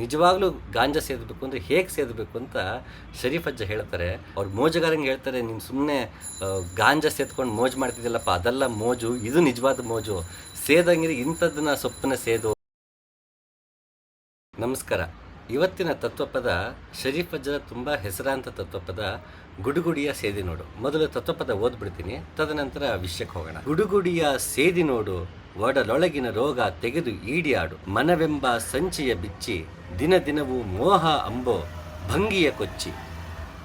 ನಿಜವಾಗ್ಲೂ ಗಾಂಜಾ ಸೇದಬೇಕು ಅಂದರೆ ಹೇಗೆ ಸೇದಬೇಕು ಅಂತ ಶರೀಫ್ ಅಜ್ಜ ಹೇಳ್ತಾರೆ. ಅವ್ರು ಮೋಜುಗಾರಂಗೆ ಹೇಳ್ತಾರೆ, ನೀನು ಸುಮ್ಮನೆ ಗಾಂಜಾ ಸೇದ್ಕೊಂಡು ಮೋಜು ಮಾಡ್ತಿದ್ದಿಲ್ಲಪ್ಪ ಅದೆಲ್ಲ ಮೋಜು, ಇದು ನಿಜವಾದ ಮೋಜು. ಸೇದಂಗಿರಿ ಇಂಥದ್ದನ್ನ ಸೊಪ್ಪನ್ನ ಸೇದು. ನಮಸ್ಕಾರ. ಇವತ್ತಿನ ತತ್ವಪದ ಶರೀಫ್ ಅಜ್ಜರ ತುಂಬ ಹೆಸರಾಂತ ತತ್ವಪದ ಗುಡುಗುಡಿಯ ಸೇದಿ ನೋಡು. ಮೊದಲು ತತ್ವಪದ ಓದ್ಬಿಡ್ತೀನಿ, ತದನಂತರ ವಿಷಯಕ್ಕೆ ಹೋಗೋಣ. ಗುಡುಗುಡಿಯ ಸೇದಿ ನೋಡು. ಒಡಲೊಳಗಿನ ರೋಗ ತೆಗೆದು ಈಡಿಯಾಡು. ಮನವೆಂಬ ಸಂಚಿಯ ಬಿಚ್ಚಿ, ದಿನ ದಿನವೂ ಮೋಹ ಅಂಬೋ, ಭಂಗಿಯ ಕೊಚ್ಚಿ.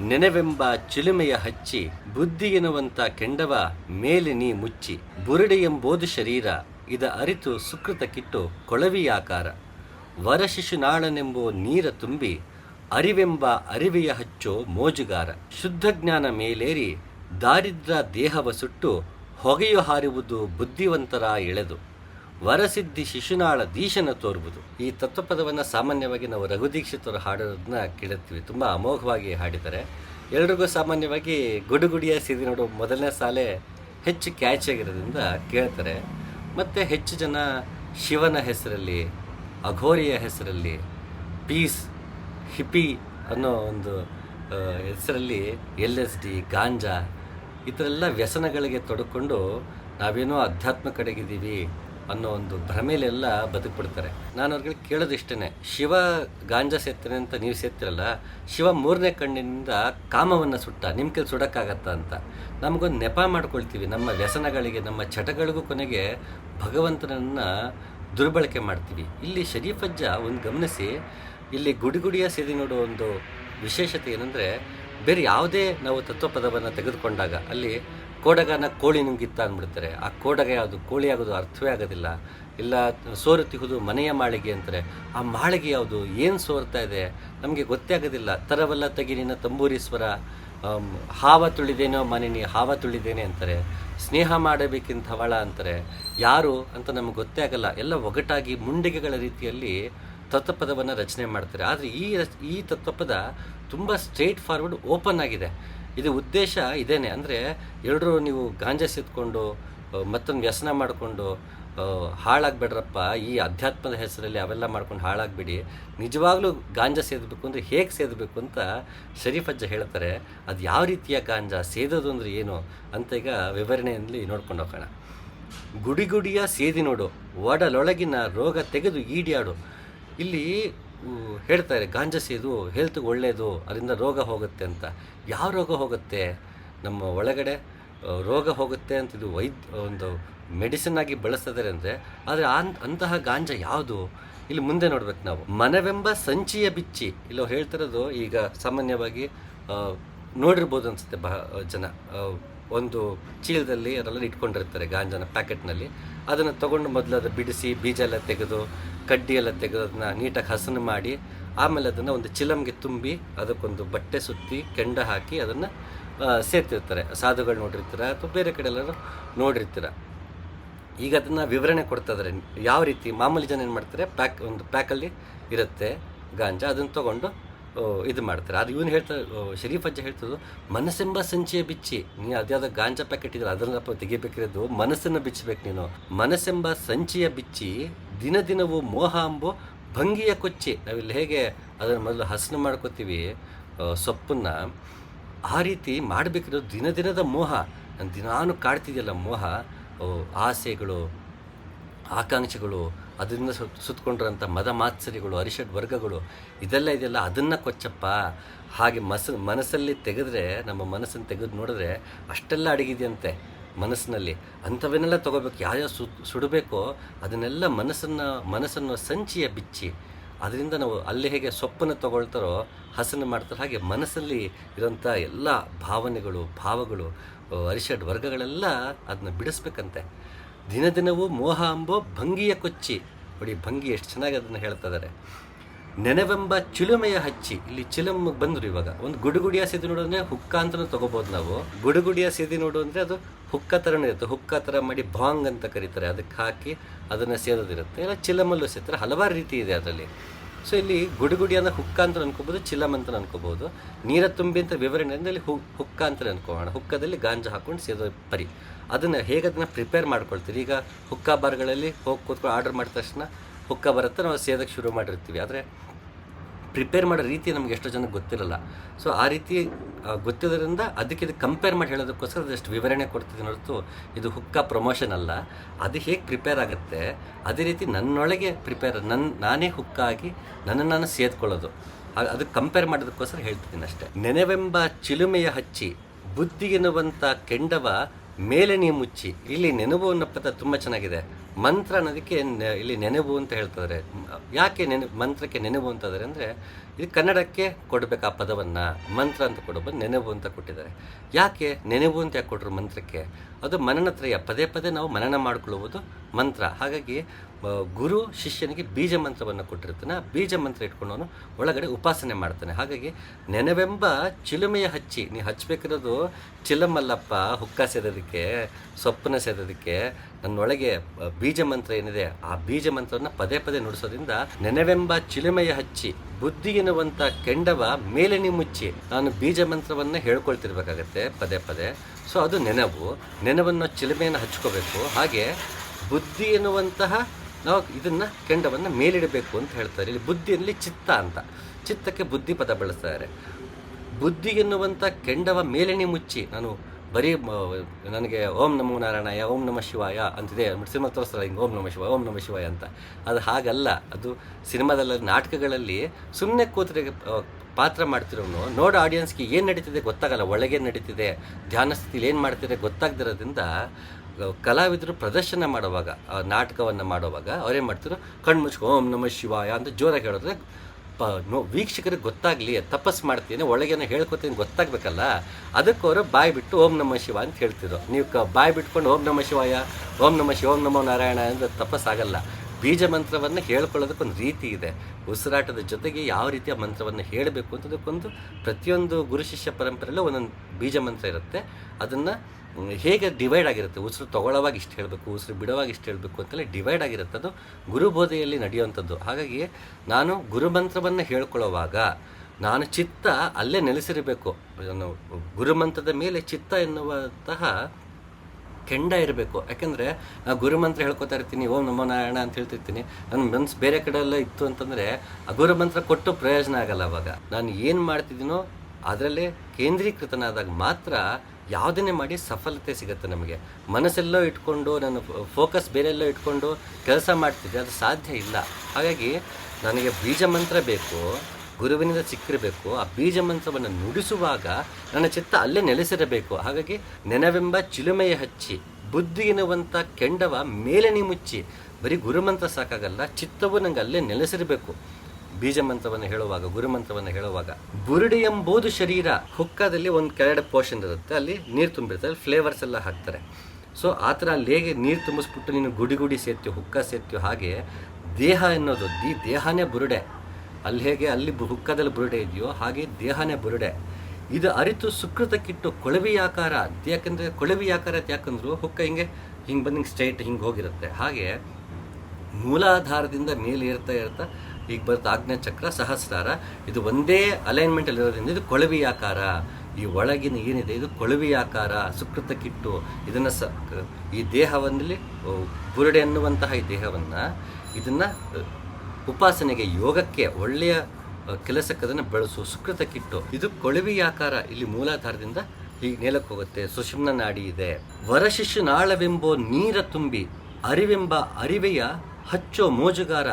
ನೆನವೆಂಬ ಚಿಲುಮೆಯ ಹಚ್ಚಿ, ಬುದ್ಧಿ ಎನ್ನುವಂತ ಕೆಂಡವ ಮೇಲೆ ನೀ ಮುಚ್ಚಿ. ಬುರುಡೆ ಎಂಬುದು ಶರೀರ, ಇದ ಅರಿತು ಸುಕೃತ ಕಿಟ್ಟು ಕೊಳವಿಯಾಕಾರ. ವರಶಿಶುನಾಳನೆಂಬೋ ನೀರ ತುಂಬಿ, ಅರಿವೆಂಬ ಅರಿವೆಯ ಹಚ್ಚೋ ಮೋಜುಗಾರ. ಶುದ್ಧ ಜ್ಞಾನ ಮೇಲೇರಿ, ದಾರಿದ್ರ ದೇಹವ ಸುಟ್ಟು ಹೊಗೆಯು ಹಾರುವುದು ಬುದ್ಧಿವಂತರ ಎಳೆದು, ವರಸಿದ್ಧಿ ಶಿಶುನಾಳ ದೀಶನ ತೋರುವುದು. ಈ ತತ್ವಪದವನ್ನು ಸಾಮಾನ್ಯವಾಗಿ ನಾವು ರಘುದೀಕ್ಷಿತರು ಹಾಡೋದನ್ನ ಕೇಳುತ್ತೀವಿ. ತುಂಬ ಅಮೋಘವಾಗಿ ಹಾಡಿದ್ದಾರೆ. ಎಲ್ರಿಗೂ ಸಾಮಾನ್ಯವಾಗಿ ಗುಡುಗುಡಿಯ ಸಿದಿ ನೋಡುವ ಮೊದಲನೇ ಸಾಲೆ ಹೆಚ್ಚು ಕ್ಯಾಚ್ ಆಗಿರೋದ್ರಿಂದ ಕೇಳ್ತಾರೆ. ಮತ್ತು ಹೆಚ್ಚು ಜನ ಶಿವನ ಹೆಸರಲ್ಲಿ, ಅಘೋರಿಯ ಹೆಸರಲ್ಲಿ, ಪೀಸ್, ಹಿಪಿ ಅನ್ನೋ ಒಂದು ಹೆಸರಲ್ಲಿ ಎಲ್ ಎಸ್ ಡಿ, ಗಾಂಜಾ ಈ ವ್ಯಸನಗಳಿಗೆ ತೊಡಕೊಂಡು ನಾವೇನೋ ಅಧ್ಯಾತ್ಮ ಕಡೆಗಿದ್ದೀವಿ ಅನ್ನೋ ಒಂದು ಭ್ರಮೆಲೆಲ್ಲ ಬದುಕ್ಬಿಡ್ತಾರೆ. ನಾನು ಅವ್ರಿಗೆ ಕೇಳೋದಿಷ್ಟೇ ಶಿವ ಗಾಂಜಾ ಸೇರ್ತಾನೆ ಅಂತ ನೀವು ಸೇರ್ತಿರಲ್ಲ ಶಿವ ಮೂರನೇ ಕಣ್ಣಿನಿಂದ ಕಾಮವನ್ನು ಸುಟ್ಟ ನಿಮ್ಮ ಕೆಲಸ ಸುಡೋಕ್ಕಾಗತ್ತಾ ಅಂತ. ನಮಗೊಂದು ನೆಪ ಮಾಡ್ಕೊಳ್ತೀವಿ, ನಮ್ಮ ವ್ಯಸನಗಳಿಗೆ, ನಮ್ಮ ಚಟಗಳಿಗೂ ಕೊನೆಗೆ ಭಗವಂತನನ್ನು ದುರ್ಬಳಕೆ ಮಾಡ್ತೀವಿ. ಇಲ್ಲಿ ಶರೀಫಜ್ಜ ಒಂದು ಗಮನಿಸಿ, ಇಲ್ಲಿ ಗುಡಿಗುಡಿಯ ಸೇದಿ ನೋಡೋ ಒಂದು ವಿಶೇಷತೆ ಏನಂದರೆ ಬೇರೆ ಯಾವುದೇ ನಾವು ತತ್ವಪದವನ್ನು ತೆಗೆದುಕೊಂಡಾಗ ಅಲ್ಲಿ ಕೋಡಗನ ಕೋಳಿ ನುಂಗಿತ್ತ ಅಂದ್ಬಿಡ್ತಾರೆ. ಆ ಕೋಡಗ ಯಾವುದು ಕೋಳಿ ಆಗೋದು ಅರ್ಥವೇ ಆಗೋದಿಲ್ಲ. ಇಲ್ಲ, ಸೋರು ತಿಹುದು ಮನೆಯ ಮಾಳಿಗೆ ಅಂತಾರೆ. ಆ ಮಾಳಿಗೆ ಯಾವುದು? ಏನು ಸೋರ್ತಾ ಇದೆ? ನಮಗೆ ಗೊತ್ತೇ ಆಗೋದಿಲ್ಲ. ತರವಲ್ಲ ತಗಿರಿನ ತಂಬೂರೀಶ್ವರ ಹಾವ ತುಳಿದೇನೋ ಮನೆನಿ, ಹಾವ ತುಳಿದೇನೆ ಅಂತಾರೆ. ಸ್ನೇಹ ಮಾಡಬೇಕಿಂಥವಳ ಅಂತಾರೆ. ಯಾರು ಅಂತ ನಮಗೆ ಗೊತ್ತೇ ಆಗಲ್ಲ. ಎಲ್ಲ ಒಗಟಾಗಿ ಮುಂಡಿಗೆಗಳ ರೀತಿಯಲ್ಲಿ ತತ್ವಪದವನ್ನು ರಚನೆ ಮಾಡ್ತಾರೆ. ಆದರೆ ಈ ಈ ತತ್ವಪದ ತುಂಬ ಸ್ಟ್ರೇಟ್ ಫಾರ್ವರ್ಡ್ ಓಪನ್ ಆಗಿದೆ. ಇದು ಉದ್ದೇಶ ಇದೇನೆ. ಅಂದರೆ ಎಲ್ಲರೂ ನೀವು ಗಾಂಜಾ ಸಿದ್ಕೊಂಡು ಮತ್ತೊಂದು ವ್ಯಸನ ಮಾಡಿಕೊಂಡು ಹಾಳಾಗ್ಬೇಡ್ರಪ್ಪ. ಈ ಅಧ್ಯಾತ್ಮದ ಹೆಸರಲ್ಲಿ ಅವೆಲ್ಲ ಮಾಡ್ಕೊಂಡು ಹಾಳಾಗ್ಬಿಡಿ. ನಿಜವಾಗ್ಲೂ ಗಾಂಜಾ ಸೇದಬೇಕು ಅಂದರೆ ಹೇಗೆ ಸೇದಬೇಕು ಅಂತ ಶರೀಫ್ ಅಜ್ಜ ಹೇಳ್ತಾರೆ. ಅದು ಯಾವ ರೀತಿಯ ಗಾಂಜಾ, ಸೇದೋದು ಅಂದರೆ ಏನು ಅಂತ ಈಗ ವಿವರಣೆಯಲ್ಲಿ ನೋಡ್ಕೊಂಡು ಹೋಗೋಣ. ಗುಡಿಗುಡಿಯ ಸೇದಿ ನೋಡು. ಒಡಲೊಳಗಿನ ರೋಗ ತೆಗೆದು ಈಡಿಯಾಡು ಇಲ್ಲಿ ಹೇಳ್ತಾರೆ, ಗಾಂಜಾ ಸೇದು, ಹೆಲ್ತ್ಗೆ ಒಳ್ಳೆಯದು ಅದರಿಂದ ರೋಗ ಹೋಗುತ್ತೆ ಅಂತ. ಯಾವ ರೋಗ ಹೋಗುತ್ತೆ? ನಮ್ಮ ಒಳಗಡೆ ರೋಗ ಹೋಗುತ್ತೆ ಅಂತ ಇದು ವೈದ್ಯ ಒಂದು ಮೆಡಿಸಿನ್ ಆಗಿ ಬಳಸ್ತಿದ್ದಾರೆ ಅಂದರೆ, ಆದರೆ ಅನ್ ಅಂತಹ ಗಾಂಜಾ ಯಾವುದು? ಇಲ್ಲಿ ಮುಂದೆ ನೋಡ್ಬೇಕು ನಾವು. ಮನವೆಂಬ ಸಂಚಿಯ ಬಿಚ್ಚಿ. ಇಲ್ಲಿ ಹೇಳ್ತಿರೋದು ಈಗ ಸಾಮಾನ್ಯವಾಗಿ ನೋಡಿರ್ಬೋದು ಅನಿಸುತ್ತೆ ಬಹ ಜನ. ಒಂದು ಚೀಲದಲ್ಲಿ ಅದೆಲ್ಲ ಇಟ್ಕೊಂಡಿರ್ತಾರೆ ಗಾಂಜಾನ ಪ್ಯಾಕೆಟ್ನಲ್ಲಿ. ಅದನ್ನು ತಗೊಂಡು ಮೊದಲು ಅದು ಬಿಡಿಸಿ ಬೀಜ ಎಲ್ಲ ತೆಗೆದು ಕಡ್ಡಿ ಎಲ್ಲ ತೆಗೆದು ಅದನ್ನ ನೀಟಾಗಿ ಹಸನು ಮಾಡಿ, ಆಮೇಲೆ ಅದನ್ನು ಒಂದು ಚಿಲಮ್ಗೆ ತುಂಬಿ ಅದಕ್ಕೊಂದು ಬಟ್ಟೆ ಸುತ್ತಿ ಕೆಂಡ ಹಾಕಿ ಅದನ್ನು ಸೇರ್ತಿರ್ತಾರೆ. ಸಾಧುಗಳು ನೋಡಿರ್ತೀರ ಅಥವಾ ಬೇರೆ ಕಡೆ ಎಲ್ಲರೂ ನೋಡಿರ್ತೀರ? ಈಗ ಅದನ್ನು ವಿವರಣೆ ಕೊಡ್ತಾ ಇದ್ದಾರೆ ಯಾವ ರೀತಿ ಮಾಮೂಲಿ ಜನ ಏನು ಮಾಡ್ತಾರೆ? ಪ್ಯಾಕ್, ಒಂದು ಪ್ಯಾಕಲ್ಲಿ ಇರುತ್ತೆ ಗಾಂಜಾ. ಅದನ್ನು ತೊಗೊಂಡು ಇದು ಮಾಡ್ತಾರೆ. ಅದು ಇವನು ಹೇಳ್ತಾ ಶರೀಫ್ ಅಜ್ಜ ಹೇಳ್ತದ್ದು ಮನಸ್ಸೆಂಬ ಸಂಚಿಯ ಬಿಚ್ಚಿ, ನೀನು ಅದ್ಯಾವ ಗಾಂಜಾ ಪ್ಯಾಕೆಟ್ ಇದ್ರೆ ಅದನ್ನ ತೆಗಿಬೇಕಿರೋದು, ಮನಸ್ಸನ್ನು ಬಿಚ್ಚಬೇಕು ನೀನು. ಮನಸ್ಸೆಂಬ ಸಂಚಿಯ ಬಿಚ್ಚಿ, ದಿನ ದಿನವೂ ಮೋಹ ಅಂಬೋ, ಭಂಗಿಯ ಕೊಚ್ಚಿ. ನಾವಿಲ್ಲಿ ಹೇಗೆ ಅದನ್ನು ಮೊದಲು ಹಸನ ಮಾಡ್ಕೋತೀವಿ ಸೊಪ್ಪನ್ನ, ಆ ರೀತಿ ಮಾಡಬೇಕಿರೋ ದಿನ ದಿನದ ಮೋಹ. ನಾನು ದಿನಾನು ಕಾಡ್ತಿದೆಯಲ್ಲ ಮೋಹ ಆಸೆಗಳು, ಆಕಾಂಕ್ಷೆಗಳು ಅದರಿಂದ ಸುತ್ ಸುತ್ತಕೊಂಡಿರೋಂಥ ಮದ ಮಾತ್ಸರಿಗಳು ಅರಿಷಡ್ ವರ್ಗಗಳು, ಇದೆಲ್ಲ ಇದೆಲ್ಲ ಅದನ್ನು ಕೊಚ್ಚಪ್ಪ. ಹಾಗೆ ಮಸ, ಮನಸ್ಸಲ್ಲಿ ತೆಗೆದ್ರೆ, ನಮ್ಮ ಮನಸ್ಸನ್ನು ತೆಗೆದು ನೋಡಿದ್ರೆ ಅಷ್ಟೆಲ್ಲ ಅಡಗಿದೆಯಂತೆ ಮನಸ್ಸಿನಲ್ಲಿ. ಅಂಥವನ್ನೆಲ್ಲ ತೊಗೋಬೇಕು. ಯಾವ್ಯಾವ ಸು, ಸುಡಬೇಕೋ ಅದನ್ನೆಲ್ಲ ಮನಸ್ಸನ್ನು ಮನಸ್ಸನ್ನು ಸಂಚಿಯ ಬಿಚ್ಚಿ. ಅದರಿಂದ ನಾವು ಅಲ್ಲಿ ಹೇಗೆ ಸೊಪ್ಪನ್ನು ತಗೊಳ್ತಾರೋ ಹಸನ ಮಾಡ್ತಾರೋ, ಹಾಗೆ ಮನಸ್ಸಲ್ಲಿ ಇರೋಂಥ ಎಲ್ಲ ಭಾವನೆಗಳು, ಭಾವಗಳು ಅರಿಷಡ್ ವರ್ಗಗಳೆಲ್ಲ ಅದನ್ನ ಬಿಡಿಸ್ಬೇಕಂತೆ. ದಿನ ದಿನವೂ ಮೋಹ ಅಂಬೋ ಭಂಗಿಯ ಕೊಚ್ಚಿ. ನೋಡಿ ಭಂಗಿ ಎಷ್ಟು ಚೆನ್ನಾಗಿ ಅದನ್ನು ಹೇಳ್ತಾ ಇದ್ದಾರೆ ನೆನವೆಂಬ ಚಿಲುಮೆಯ ಹಚ್ಚಿ, ಇಲ್ಲಿ ಚಿಲಮ್ ಬಂದ್ರು ಇವಾಗ. ಒಂದು ಗುಡುಗುಡಿಯ ಸೇದಿ ನೋಡು ಅಂದ್ರೆ ಹುಕ್ಕ ಅಂತಲೂ ತಗೋಬಹುದು ನಾವು. ಗುಡುಗುಡಿಯ ಸೇದಿ ನೋಡು ಅಂದ್ರೆ ಅದು ಹುಕ್ಕ ಥರನೇ ಇರುತ್ತೆ. ಹುಕ್ಕ ಥರ ಮಾಡಿ ಭಾಂಗ್ ಅಂತ ಕರೀತಾರೆ. ಅದಕ್ಕೆ ಹಾಕಿ ಅದನ್ನು ಸೇದೋದಿರುತ್ತೆ. ಇಲ್ಲ ಚಿಲಮಲ್ಲೂ ಸೇತಾರೆ ಹಲವಾರು ರೀತಿ ಇದೆ ಅದರಲ್ಲಿ. ಸೊ ಇಲ್ಲಿ ಗುಡಿಗುಡಿ ಅಂದ್ರೆ ಹುಕ್ಕ ಅಂತ ಅನ್ಕೋಬಹುದು ಚಿಲಮ್ ಅಂತ ಅನ್ಕೋಬಹುದು ನೀರ ತುಂಬಿ ಅಂತ ವಿವರಣೆ ಅಂದ್ರೆ ಇಲ್ಲಿ ಹುಕ್ಕ ಅಂತ ಅನ್ಕೋಣ. ಹುಕ್ಕದಲ್ಲಿ ಗಾಂಜಾ ಹಾಕೊಂಡು ಸೇದೋ ಪರಿ. ಅದನ್ನು ಹೇಗೆ ಅದನ್ನು ಪ್ರಿಪೇರ್ ಮಾಡ್ಕೊಳ್ತೀರಿ? ಈಗ ಹುಕ್ಕ ಬಾರ್ಗಳಲ್ಲಿ ಹೋಗಿ ಕೂತ್ಕೊಂಡು ಆರ್ಡರ್ ಮಾಡಿದ ತಕ್ಷಣ ಹುಕ್ಕ ಬರುತ್ತೆ, ನಾವು ಸೇದಕ್ಕೆ ಶುರು ಮಾಡಿರ್ತೀವಿ. ಆದರೆ ಪ್ರಿಪೇರ್ ಮಾಡೋ ರೀತಿ ನಮ್ಗೆ ಎಷ್ಟೋ ಜನಕ್ಕೆ ಗೊತ್ತಿರಲ್ಲ. ಸೊ ಆ ರೀತಿ ಗೊತ್ತಿದ್ದರಿಂದ ಅದಕ್ಕೆ ಇದು ಕಂಪೇರ್ ಮಾಡಿ ಹೇಳೋದಕ್ಕೋಸ್ಕರ ಅದಷ್ಟು ವಿವರಣೆ ಕೊಡ್ತಿದ್ದೀನಿ ಹೊರತು ಇದು ಹುಕ್ಕ ಪ್ರಮೋಷನ್ ಅಲ್ಲ. ಅದು ಹೇಗೆ ಪ್ರಿಪೇರ್ ಆಗುತ್ತೆ, ಅದೇ ರೀತಿ ನನ್ನೊಳಗೆ ಪ್ರಿಪೇರ್ ನನ್ನ ನಾನೇ ಹುಕ್ಕಾಗಿ ನನ್ನನ್ನು ನಾನು ಸೇದ್ಕೊಳ್ಳೋದು. ಅದಕ್ಕೆ ಕಂಪೇರ್ ಮಾಡೋದಕ್ಕೋಸ್ಕರ ಹೇಳ್ತಿದ್ದೀನಿ ಅಷ್ಟೇ. ನೆನೆವೆಂಬ ಚಿಲುಮೆಯ ಹಚ್ಚಿ ಬುದ್ಧಿಗೆನ್ನುವಂಥ ಕೆಂಡವ ಮೇಲೆ ನೀ ಮುಚ್ಚಿ, ಇಲ್ಲಿ ನೆನಪು ಅನ್ನೋ ಪದ ತುಂಬ ಚೆನ್ನಾಗಿದೆ. ಮಂತ್ರ ಅನ್ನೋದಕ್ಕೆ ಇಲ್ಲಿ ನೆನಪು ಅಂತ ಹೇಳ್ತಾರೆ ಯಾಕೆ ನೆನೆ, ಮಂತ್ರಕ್ಕೆ ನೆನಪು ಅಂತಂದರೆ ಅಂದರೆ, ಇದು ಕನ್ನಡಕ್ಕೆ ಕೊಡಬೇಕು ಆ ಪದವನ್ನು. ಮಂತ್ರ ಅಂತ ಕೊಡಬ ನೆನಪು ಅಂತ ಕೊಟ್ಟಿದ್ದಾರೆ. ಯಾಕೆ ನೆನಪು ಅಂತ ಯಾಕೆ ಕೊಟ್ಟರು ಮಂತ್ರಕ್ಕೆ? ಅದು ಮನನತ್ರಯ ಪದೇ ಪದೇ ನಾವು ಮನನ ಮಾಡ್ಕೊಳ್ಳುವುದು ಮಂತ್ರ. ಹಾಗಾಗಿ ಗುರು ಶಿಷ್ಯನಿಗೆ ಬೀಜ ಮಂತ್ರವನ್ನು ಕೊಟ್ಟಿರ್ತಾನೆ. ಆ ಬೀಜ ಮಂತ್ರ ಇಟ್ಕೊಂಡು ಅವನು ಒಳಗಡೆ ಉಪಾಸನೆ ಮಾಡ್ತಾನೆ. ಹಾಗಾಗಿ ನೆನವೆಂಬ ಚಿಲುಮೆಯ ಹಚ್ಚಿ, ನೀ ಹಚ್ಚಬೇಕಿರೋದು ಚಿಲಮಲ್ಲಪ್ಪ, ಹುಕ್ಕ ಸೇದೋದಕ್ಕೆ ಸೊಪ್ಪನ್ನ ಸೇದೋದಕ್ಕೆ, ನನ್ನೊಳಗೆ ಬೀಜ ಮಂತ್ರ ಏನಿದೆ, ಆ ಬೀಜ ಮಂತ್ರವನ್ನು ಪದೇ ಪದೇ ನುಡಿಸೋದ್ರಿಂದ ನೆನವೆಂಬ ಚಿಲುಮೆಯ ಹಚ್ಚಿ, ಬುದ್ಧಿ ಎನ್ನುವಂಥ ಕೆಂಡವ ಮೇಲೆ ನೀ ಮುಚ್ಚಿ, ನಾನು ಬೀಜ ಮಂತ್ರವನ್ನು ಹೇಳ್ಕೊಳ್ತಿರ್ಬೇಕಾಗತ್ತೆ ಪದೇ ಪದೇ. ಸೊ, ಅದು ನೆನವು. ನೆನವನ್ನು ಚಿಲುಮೆಯನ್ನು ಹಚ್ಕೋಬೇಕು. ಹಾಗೆ ಬುದ್ಧಿ ಎನ್ನುವಂತಹ ನಾವು ಇದನ್ನು ಕೆಂಡವನ್ನು ಮೇಲಿಡಬೇಕು ಅಂತ ಹೇಳ್ತಾರೆ. ಇಲ್ಲಿ ಬುದ್ಧಿಯಲ್ಲಿ ಚಿತ್ತ ಅಂತ. ಚಿತ್ತಕ್ಕೆ ಬುದ್ಧಿ ಪದ ಬಳಸ್ತಾರೆ. ಬುದ್ಧಿ ಎನ್ನುವಂಥ ಕೆಂಡವ ಮೇಲೆಣಿ ಮುಚ್ಚಿ, ನಾನು ಬರೀ ನನಗೆ ಓಂ ನಮೋ ನಾರಾಯಣಾಯ, ಓಂ ನಮ ಶಿವಾಯ ಅಂತಿದೆ. ಸಿನಿಮಾ ತೋರಿಸ್ತಾರೆ ಹಿಂಗೆ, ಓಂ ನಮ ಶಿವ ಓಂ ನಮ ಶಿವಾಯ ಅಂತ. ಅದು ಹಾಗಲ್ಲ. ಅದು ಸಿನಿಮಾದಲ್ಲಿ ನಾಟಕಗಳಲ್ಲಿ ಸುಮ್ಮನೆ ಕೂತರೆ ಪಾತ್ರ ಮಾಡ್ತಿರೋನು, ನೋಡೋ ಆಡಿಯನ್ಸ್ಗೆ ಏನು ನಡೀತಿದೆ ಗೊತ್ತಾಗಲ್ಲ. ಒಳಗೆ ನಡೀತಿದೆ? ಧ್ಯಾನ ಸ್ಥಿತಿಲಿ ಏನು ಮಾಡ್ತಿದೆ ಗೊತ್ತಾಗ್ದಿರೋದ್ರಿಂದ ಕಲಾವಿದರು ಪ್ರದರ್ಶನ ಮಾಡುವಾಗ ನಾಟಕವನ್ನು ಮಾಡುವಾಗ ಅವ್ರೇನು ಮಾಡ್ತಿದ್ರು? ಕಣ್ಣು ಮುಚ್ಕೊ, ಓಂ ನಮ ಶಿವಾಯ ಅಂತ ಜೋರಾಗಿ ಹೇಳಿದ್ರೆ, ಪ, ನೋ, ವೀಕ್ಷಕರಿಗೆ ಗೊತ್ತಾಗಲಿ, ತಪಸ್ಸು ಮಾಡ್ತೀನಿ, ಒಳಗೇನೋ ಹೇಳ್ಕೊತೀನಿ, ಗೊತ್ತಾಗಬೇಕಲ್ಲ? ಅದಕ್ಕೆ ಅವರು ಬಾಯಿ ಬಿಟ್ಟು ಓಂ ನಮ ಶಿವ ಅಂತ ಹೇಳ್ತಿದ್ರು. ನೀವು ಕ, ಬಾಯಿ ಬಿಟ್ಕೊಂಡು ಓಂ ನಮ ಶಿವಾಯ, ಓಂ ನಮ ಶಿವ, ಓಂ ನಮೋ ನಾರಾಯಣ ಅಂತ ತಪಸ್ಸಾಗಲ್ಲ. ಬೀಜ ಮಂತ್ರವನ್ನು ಹೇಳ್ಕೊಳ್ಳೋದಕ್ಕೊಂದು ರೀತಿ ಇದೆ. ಉಸಿರಾಟದ ಜೊತೆಗೆ ಯಾವ ರೀತಿಯ ಮಂತ್ರವನ್ನು ಹೇಳಬೇಕು ಅಂತದಕ್ಕೊಂದು ಪ್ರತಿಯೊಂದು ಗುರು ಶಿಷ್ಯ ಪರಂಪರೆಯಲ್ಲೂ ಒಂದೊಂದು ಬೀಜ ಮಂತ್ರ ಇರುತ್ತೆ. ಅದನ್ನು ಹೇಗೆ ಡಿವೈಡ್ ಆಗಿರುತ್ತೆ? ಉಸಿರು ತಗೊಳ್ಳೋವಾಗ ಇಷ್ಟು ಹೇಳಬೇಕು, ಉಸಿರು ಬಿಡುವಾಗ ಇಷ್ಟು ಹೇಳಬೇಕು ಅಂತಲೇ ಡಿವೈಡ್ ಆಗಿರುತ್ತೆ ಅದು ಗುರುಬೋಧೆಯಲ್ಲಿ ನಡೆಯುವಂಥದ್ದು. ಹಾಗಾಗಿ ನಾನು ಗುರುಮಂತ್ರವನ್ನು ಹೇಳ್ಕೊಳ್ಳೋವಾಗ ನಾನು ಚಿತ್ತ ಅಲ್ಲೇ ನೆಲೆಸಿರಬೇಕು. ಗುರುಮಂತ್ರದ ಮೇಲೆ ಚಿತ್ತ ಎನ್ನುವಂತಹ ಕೆಂಡ ಇರಬೇಕು. ಯಾಕೆಂದರೆ ನಾನು ಗುರುಮಂತ್ರ ಹೇಳ್ಕೊತಾ ಇರ್ತೀನಿ, ಓಂ ನಮೋ ನಾರಾಯಣ ಅಂತ ಹೇಳ್ತಿರ್ತೀನಿ. ನನ್ನ ಮನ್ಸು ಬೇರೆ ಕಡೆ ಎಲ್ಲ ಇತ್ತು ಅಂತಂದರೆ ಆ ಗುರುಮಂತ್ರ ಕೊಟ್ಟು ಪ್ರಯೋಜನ ಆಗಲ್ಲ ಅವಾಗ. ನಾನು ಏನು ಮಾಡ್ತಿದ್ದೀನೋ ಅದರಲ್ಲೇ ಕೇಂದ್ರೀಕೃತನಾದಾಗ ಮಾತ್ರ ಯಾವುದನ್ನೇ ಮಾಡಿ ಸಫಲತೆ ಸಿಗುತ್ತೆ ನಮಗೆ. ಮನಸ್ಸೆಲ್ಲೋ ಇಟ್ಕೊಂಡು ನಾನು ಫೋಕಸ್ ಬೇರೆಲ್ಲೋ ಇಟ್ಕೊಂಡು ಕೆಲಸ ಮಾಡ್ತಿದ್ದೆ, ಅದು ಸಾಧ್ಯ ಇಲ್ಲ. ಹಾಗಾಗಿ ನನಗೆ ಬೀಜ ಮಂತ್ರ ಬೇಕು, ಗುರುವಿನಿಂದ ಸಿಕ್ಕಿರಬೇಕು. ಆ ಬೀಜ ಮಂತ್ರವನ್ನು ನುಡಿಸುವಾಗ ನನ್ನ ಚಿತ್ತ ಅಲ್ಲೇ ನೆಲೆಸಿರಬೇಕು. ಹಾಗಾಗಿ ನೆನವೆಂಬ ಚಿಲುಮೆಯ ಹಚ್ಚಿ, ಬುದ್ಧಿ ಎನ್ನುವಂಥ ಕೆಂಡವ ಮೇಲೆ ನೀ ಮುಚ್ಚಿ, ಬರೀ ಗುರುಮಂತ್ರ ಸಾಕಾಗಲ್ಲ, ಚಿತ್ತವು ನನಗೆ ಅಲ್ಲೇ ನೆಲೆಸಿರಬೇಕು. ಬೀಜ ಮಂತ್ರವನ್ನು ಹೇಳುವಾಗ, ಗುರುಮಂತ್ರವನ್ನು ಹೇಳುವಾಗ, ಬುರುಡಿ ಎಂಬುದು ಶರೀರ. ಹುಕ್ಕದಲ್ಲಿ ಒಂದು ಕೆಳಗಡೆ ಪೋರ್ಷನ್ ಇರುತ್ತೆ, ಅಲ್ಲಿ ನೀರು ತುಂಬಿರುತ್ತೆ, ಅಲ್ಲಿ ಫ್ಲೇವರ್ಸ್ ಎಲ್ಲ ಹಾಕ್ತಾರೆ. ಸೊ ಆ ಥರ ಹೇಗೆ ನೀರು ತುಂಬಿಸ್ಬಿಟ್ಟು ನೀನು ಗುಡಿ ಗುಡಿ ಸೇರ್ತೀವಿ ಹುಕ್ಕ ಸೇರ್ತೀವಿ ಹಾಗೆ, ದೇಹ ಎನ್ನೋದು ದಿ ದೇಹನೇ ಬುರುಡೆ. ಅಲ್ಲಿ ಹೇಗೆ, ಅಲ್ಲಿ ಹುಕ್ಕದಲ್ಲಿ ಬುರುಡೆ ಇದೆಯೋ ಹಾಗೆ ದೇಹನೇ ಬುರುಡೆ. ಇದು ಅರಿತು ಸುಕೃತಕ್ಕಿಟ್ಟು ಕೊಳವಿ ಆಕಾರ. ಯಾಕಂದರೆ ಕೊಳವಿ ಆಕಾರ ಅಂತ ಯಾಕಂದ್ರು ಹುಕ್ಕ ಹಿಂಗೆ ಹಿಂಗೆ ಬಂದು ಹಿಂಗೆ ಸ್ಟ್ರೈಟ್ ಹಿಂಗೆ ಹೋಗಿರುತ್ತೆ. ಹಾಗೆ ಮೂಲಾಧಾರದಿಂದ ಮೇಲೆ ಏರ್ತಾ ಏರ್ತಾ ಈಗ ಬರುತ್ತೆ ಆಜ್ಞಾ ಚಕ್ರ, ಸಹಸ್ರಾರ, ಇದು ಒಂದೇ ಅಲೈನ್ಮೆಂಟಲ್ಲಿ ಇರೋದ್ರಿಂದ ಇದು ಕೊಳವಿ ಆಕಾರ ಈ ಒಳಗಿನ ಏನಿದೆ, ಇದು ಕೊಳವಿ ಆಕಾರ ಸುಕೃತಕ್ಕಿಟ್ಟು ಇದನ್ನು ಸ, ಈ ದೇಹವನ್ನಲ್ಲಿ ಬುರುಡೆ ಅನ್ನುವಂತಹ ಈ ದೇಹವನ್ನು, ಇದನ್ನು, ಉಪಾಸನೆಗೆ, ಯೋಗಕ್ಕೆ, ಒಳ್ಳೆಯ ಕೆಲಸಕ್ಕೆ ಅದನ್ನು ಬೆಳೆಸು. ಸುಕೃತಕ್ಕಿಟ್ಟು ಇದು ಕೊಳವಿ ಆಕಾರ ಇಲ್ಲಿ ಮೂಲಾಧಾರದಿಂದ ಹೀಗೆ ನೇಲಕ್ಕೆ ಹೋಗುತ್ತೆ. ಸುಷುಮ್ನ ನಾಡಿ ಇದೆ. ವರಶಿಶು ನಾಳವೆಂಬೋ ನೀರ ತುಂಬಿ, ಅರಿವೆಂಬ ಅರಿವೆಯ ಹಚ್ಚೋ ಮೋಜುಗಾರ.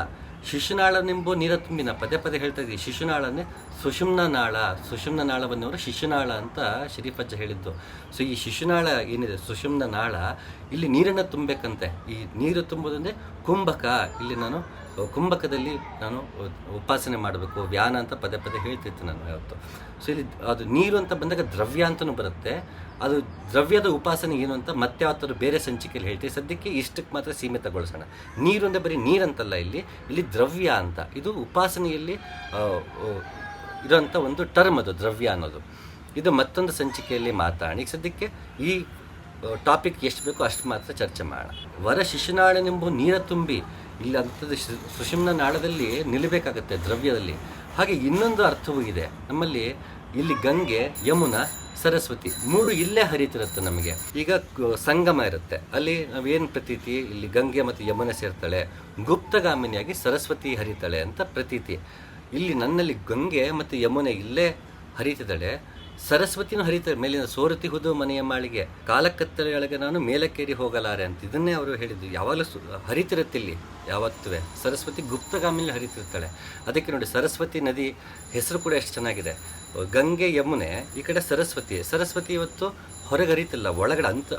ಶಿಶುನಾಳನೆಂಬೋ ನೀರ ತುಂಬಿನ, ಪದೇ ಪದೇ ಹೇಳ್ತಾ ಇದ್ದೀವಿ, ಶಿಶುನಾಳನೇ ಸುಷುಮ್ನ ನಾಳ, ಸುಷುಮ್ನ ನಾಳವನ್ನವರು ಶಿಶುನಾಳ ಅಂತ ಶರೀಫಜ್ಜ ಹೇಳಿದ್ದು. ಸೊ ಈ ಶಿಶುನಾಳ ಏನಿದೆ? ಸುಷುಮ್ನ ನಾಳ, ಇಲ್ಲಿ ನೀರನ್ನು ತುಂಬಬೇಕಂತೆ ಈ ನೀರು ತುಂಬೋದಂದರೆ ಕುಂಭಕ, ಇಲ್ಲಿ ನಾನು, ಕುಂಭಕದಲ್ಲಿ ನಾನು ಉಪಾಸನೆ ಮಾಡಬೇಕು, ವ್ಯಾನ ಅಂತ ಪದೇ ಪದೇ ಹೇಳ್ತಿತ್ತು ನಾನು ಯಾವತ್ತು. ಸೊ ಇಲ್ಲಿ ಅದು ನೀರು ಅಂತ ಬಂದಾಗ ದ್ರವ್ಯ ಅಂತಲೂ ಬರುತ್ತೆ. ಅದು ದ್ರವ್ಯದ ಉಪಾಸನೆ ಏನು ಅಂತ ಮತ್ತೆ ಯಾವತ್ತಾದ್ರು ಬೇರೆ ಸಂಚಿಕೆಯಲ್ಲಿ ಹೇಳ್ತೀವಿ ಸದ್ಯಕ್ಕೆ ಇಷ್ಟಕ್ಕೆ ಮಾತ್ರ ಸೀಮಿತಗೊಳಿಸೋಣ. ನೀರು ಅಂದರೆ ಬರೀ ನೀರಂತಲ್ಲ ಇಲ್ಲಿ. ಇಲ್ಲಿ ದ್ರವ್ಯ ಅಂತ. ಇದು ಉಪಾಸನೆಯಲ್ಲಿ ಇರೋಂಥ ಒಂದು ಟರ್ಮ್ ಅದು, ದ್ರವ್ಯ ಅನ್ನೋದು. ಇದು ಮತ್ತೊಂದು ಸಂಚಿಕೆಯಲ್ಲಿ ಮಾತಾಡಿ. ಸದ್ಯಕ್ಕೆ ಈ ಟಾಪಿಕ್ ಎಷ್ಟು ಬೇಕೋ ಅಷ್ಟು ಮಾತ್ರ ಚರ್ಚೆ ಮಾಡೋಣ. ವರ ಶಿಶುನಾಳನೆಂಬು ನೀರ ತುಂಬಿ, ಇಲ್ಲಿ ಅಂಥದ್ದು ಸುಷುಮ್ನ ನಾಳದಲ್ಲಿ ನಿಲ್ಲಬೇಕಾಗತ್ತೆ ದ್ರವ್ಯದಲ್ಲಿ. ಹಾಗೆ ಇನ್ನೊಂದು ಅರ್ಥವೂ ಇದೆ. ನಮ್ಮಲ್ಲಿ ಇಲ್ಲಿ ಗಂಗೆ, ಯಮುನಾ ಸರಸ್ವತಿ, ಮೂರು ಇಲ್ಲೇ ಹರಿತಿರುತ್ತೆ ನಮಗೆ. ಈಗ ಸಂಗಮ ಇರುತ್ತೆ. ಅಲ್ಲಿ ನಾವೇನು ಪ್ರತೀತಿ? ಇಲ್ಲಿ ಗಂಗೆ ಮತ್ತು ಯಮುನೆ ಸೇರ್ತಾಳೆ. ಗುಪ್ತಗಾಮಿನಿಯಾಗಿ ಸರಸ್ವತಿ ಹರಿತಾಳೆ ಅಂತ ಪ್ರತೀತಿ. ಇಲ್ಲಿ ನನ್ನಲ್ಲಿ ಗಂಗೆ ಮತ್ತು ಯಮುನೆ ಇಲ್ಲೇ ಹರಿತಿದ್ದಾಳೆ. ಸರಸ್ವತಿನೂ ಹರಿತಾರೆ ಮೇಲಿನ ಸೋರತಿ ಹುದು ಮನೆಯ ಮಾಳಿಗೆ. ಕಾಲಕತ್ತಲೆಯೊಳಗೆ ನಾನು ಮೇಲಕ್ಕೇರಿ ಹೋಗಲಾರೆ ಅಂತ ಇದನ್ನೇ ಅವರು ಹೇಳಿದ್ದು. ಯಾವಾಗಲೂ ಸು, ಹರಿತಿರುತ್ತೆ ಇಲ್ಲಿ. ಯಾವತ್ತೂ. ಸರಸ್ವತಿ ಗುಪ್ತಗಾಮಿಲಿ ಹರಿತಿರ್ತಾಳೆ. ಅದಕ್ಕೆ ನೋಡಿ ಸರಸ್ವತಿ ನದಿ ಹೆಸರು ಕೂಡ ಎಷ್ಟು ಚೆನ್ನಾಗಿದೆ. ಗಂಗೆ ಯಮುನೆ, ಈ ಕಡೆ ಸರಸ್ವತಿ. ಸರಸ್ವತಿ ಇವತ್ತು ಹೊರಗೆ ಹರಿತಿಲ್ಲ, ಒಳಗಡೆ ಅಂತ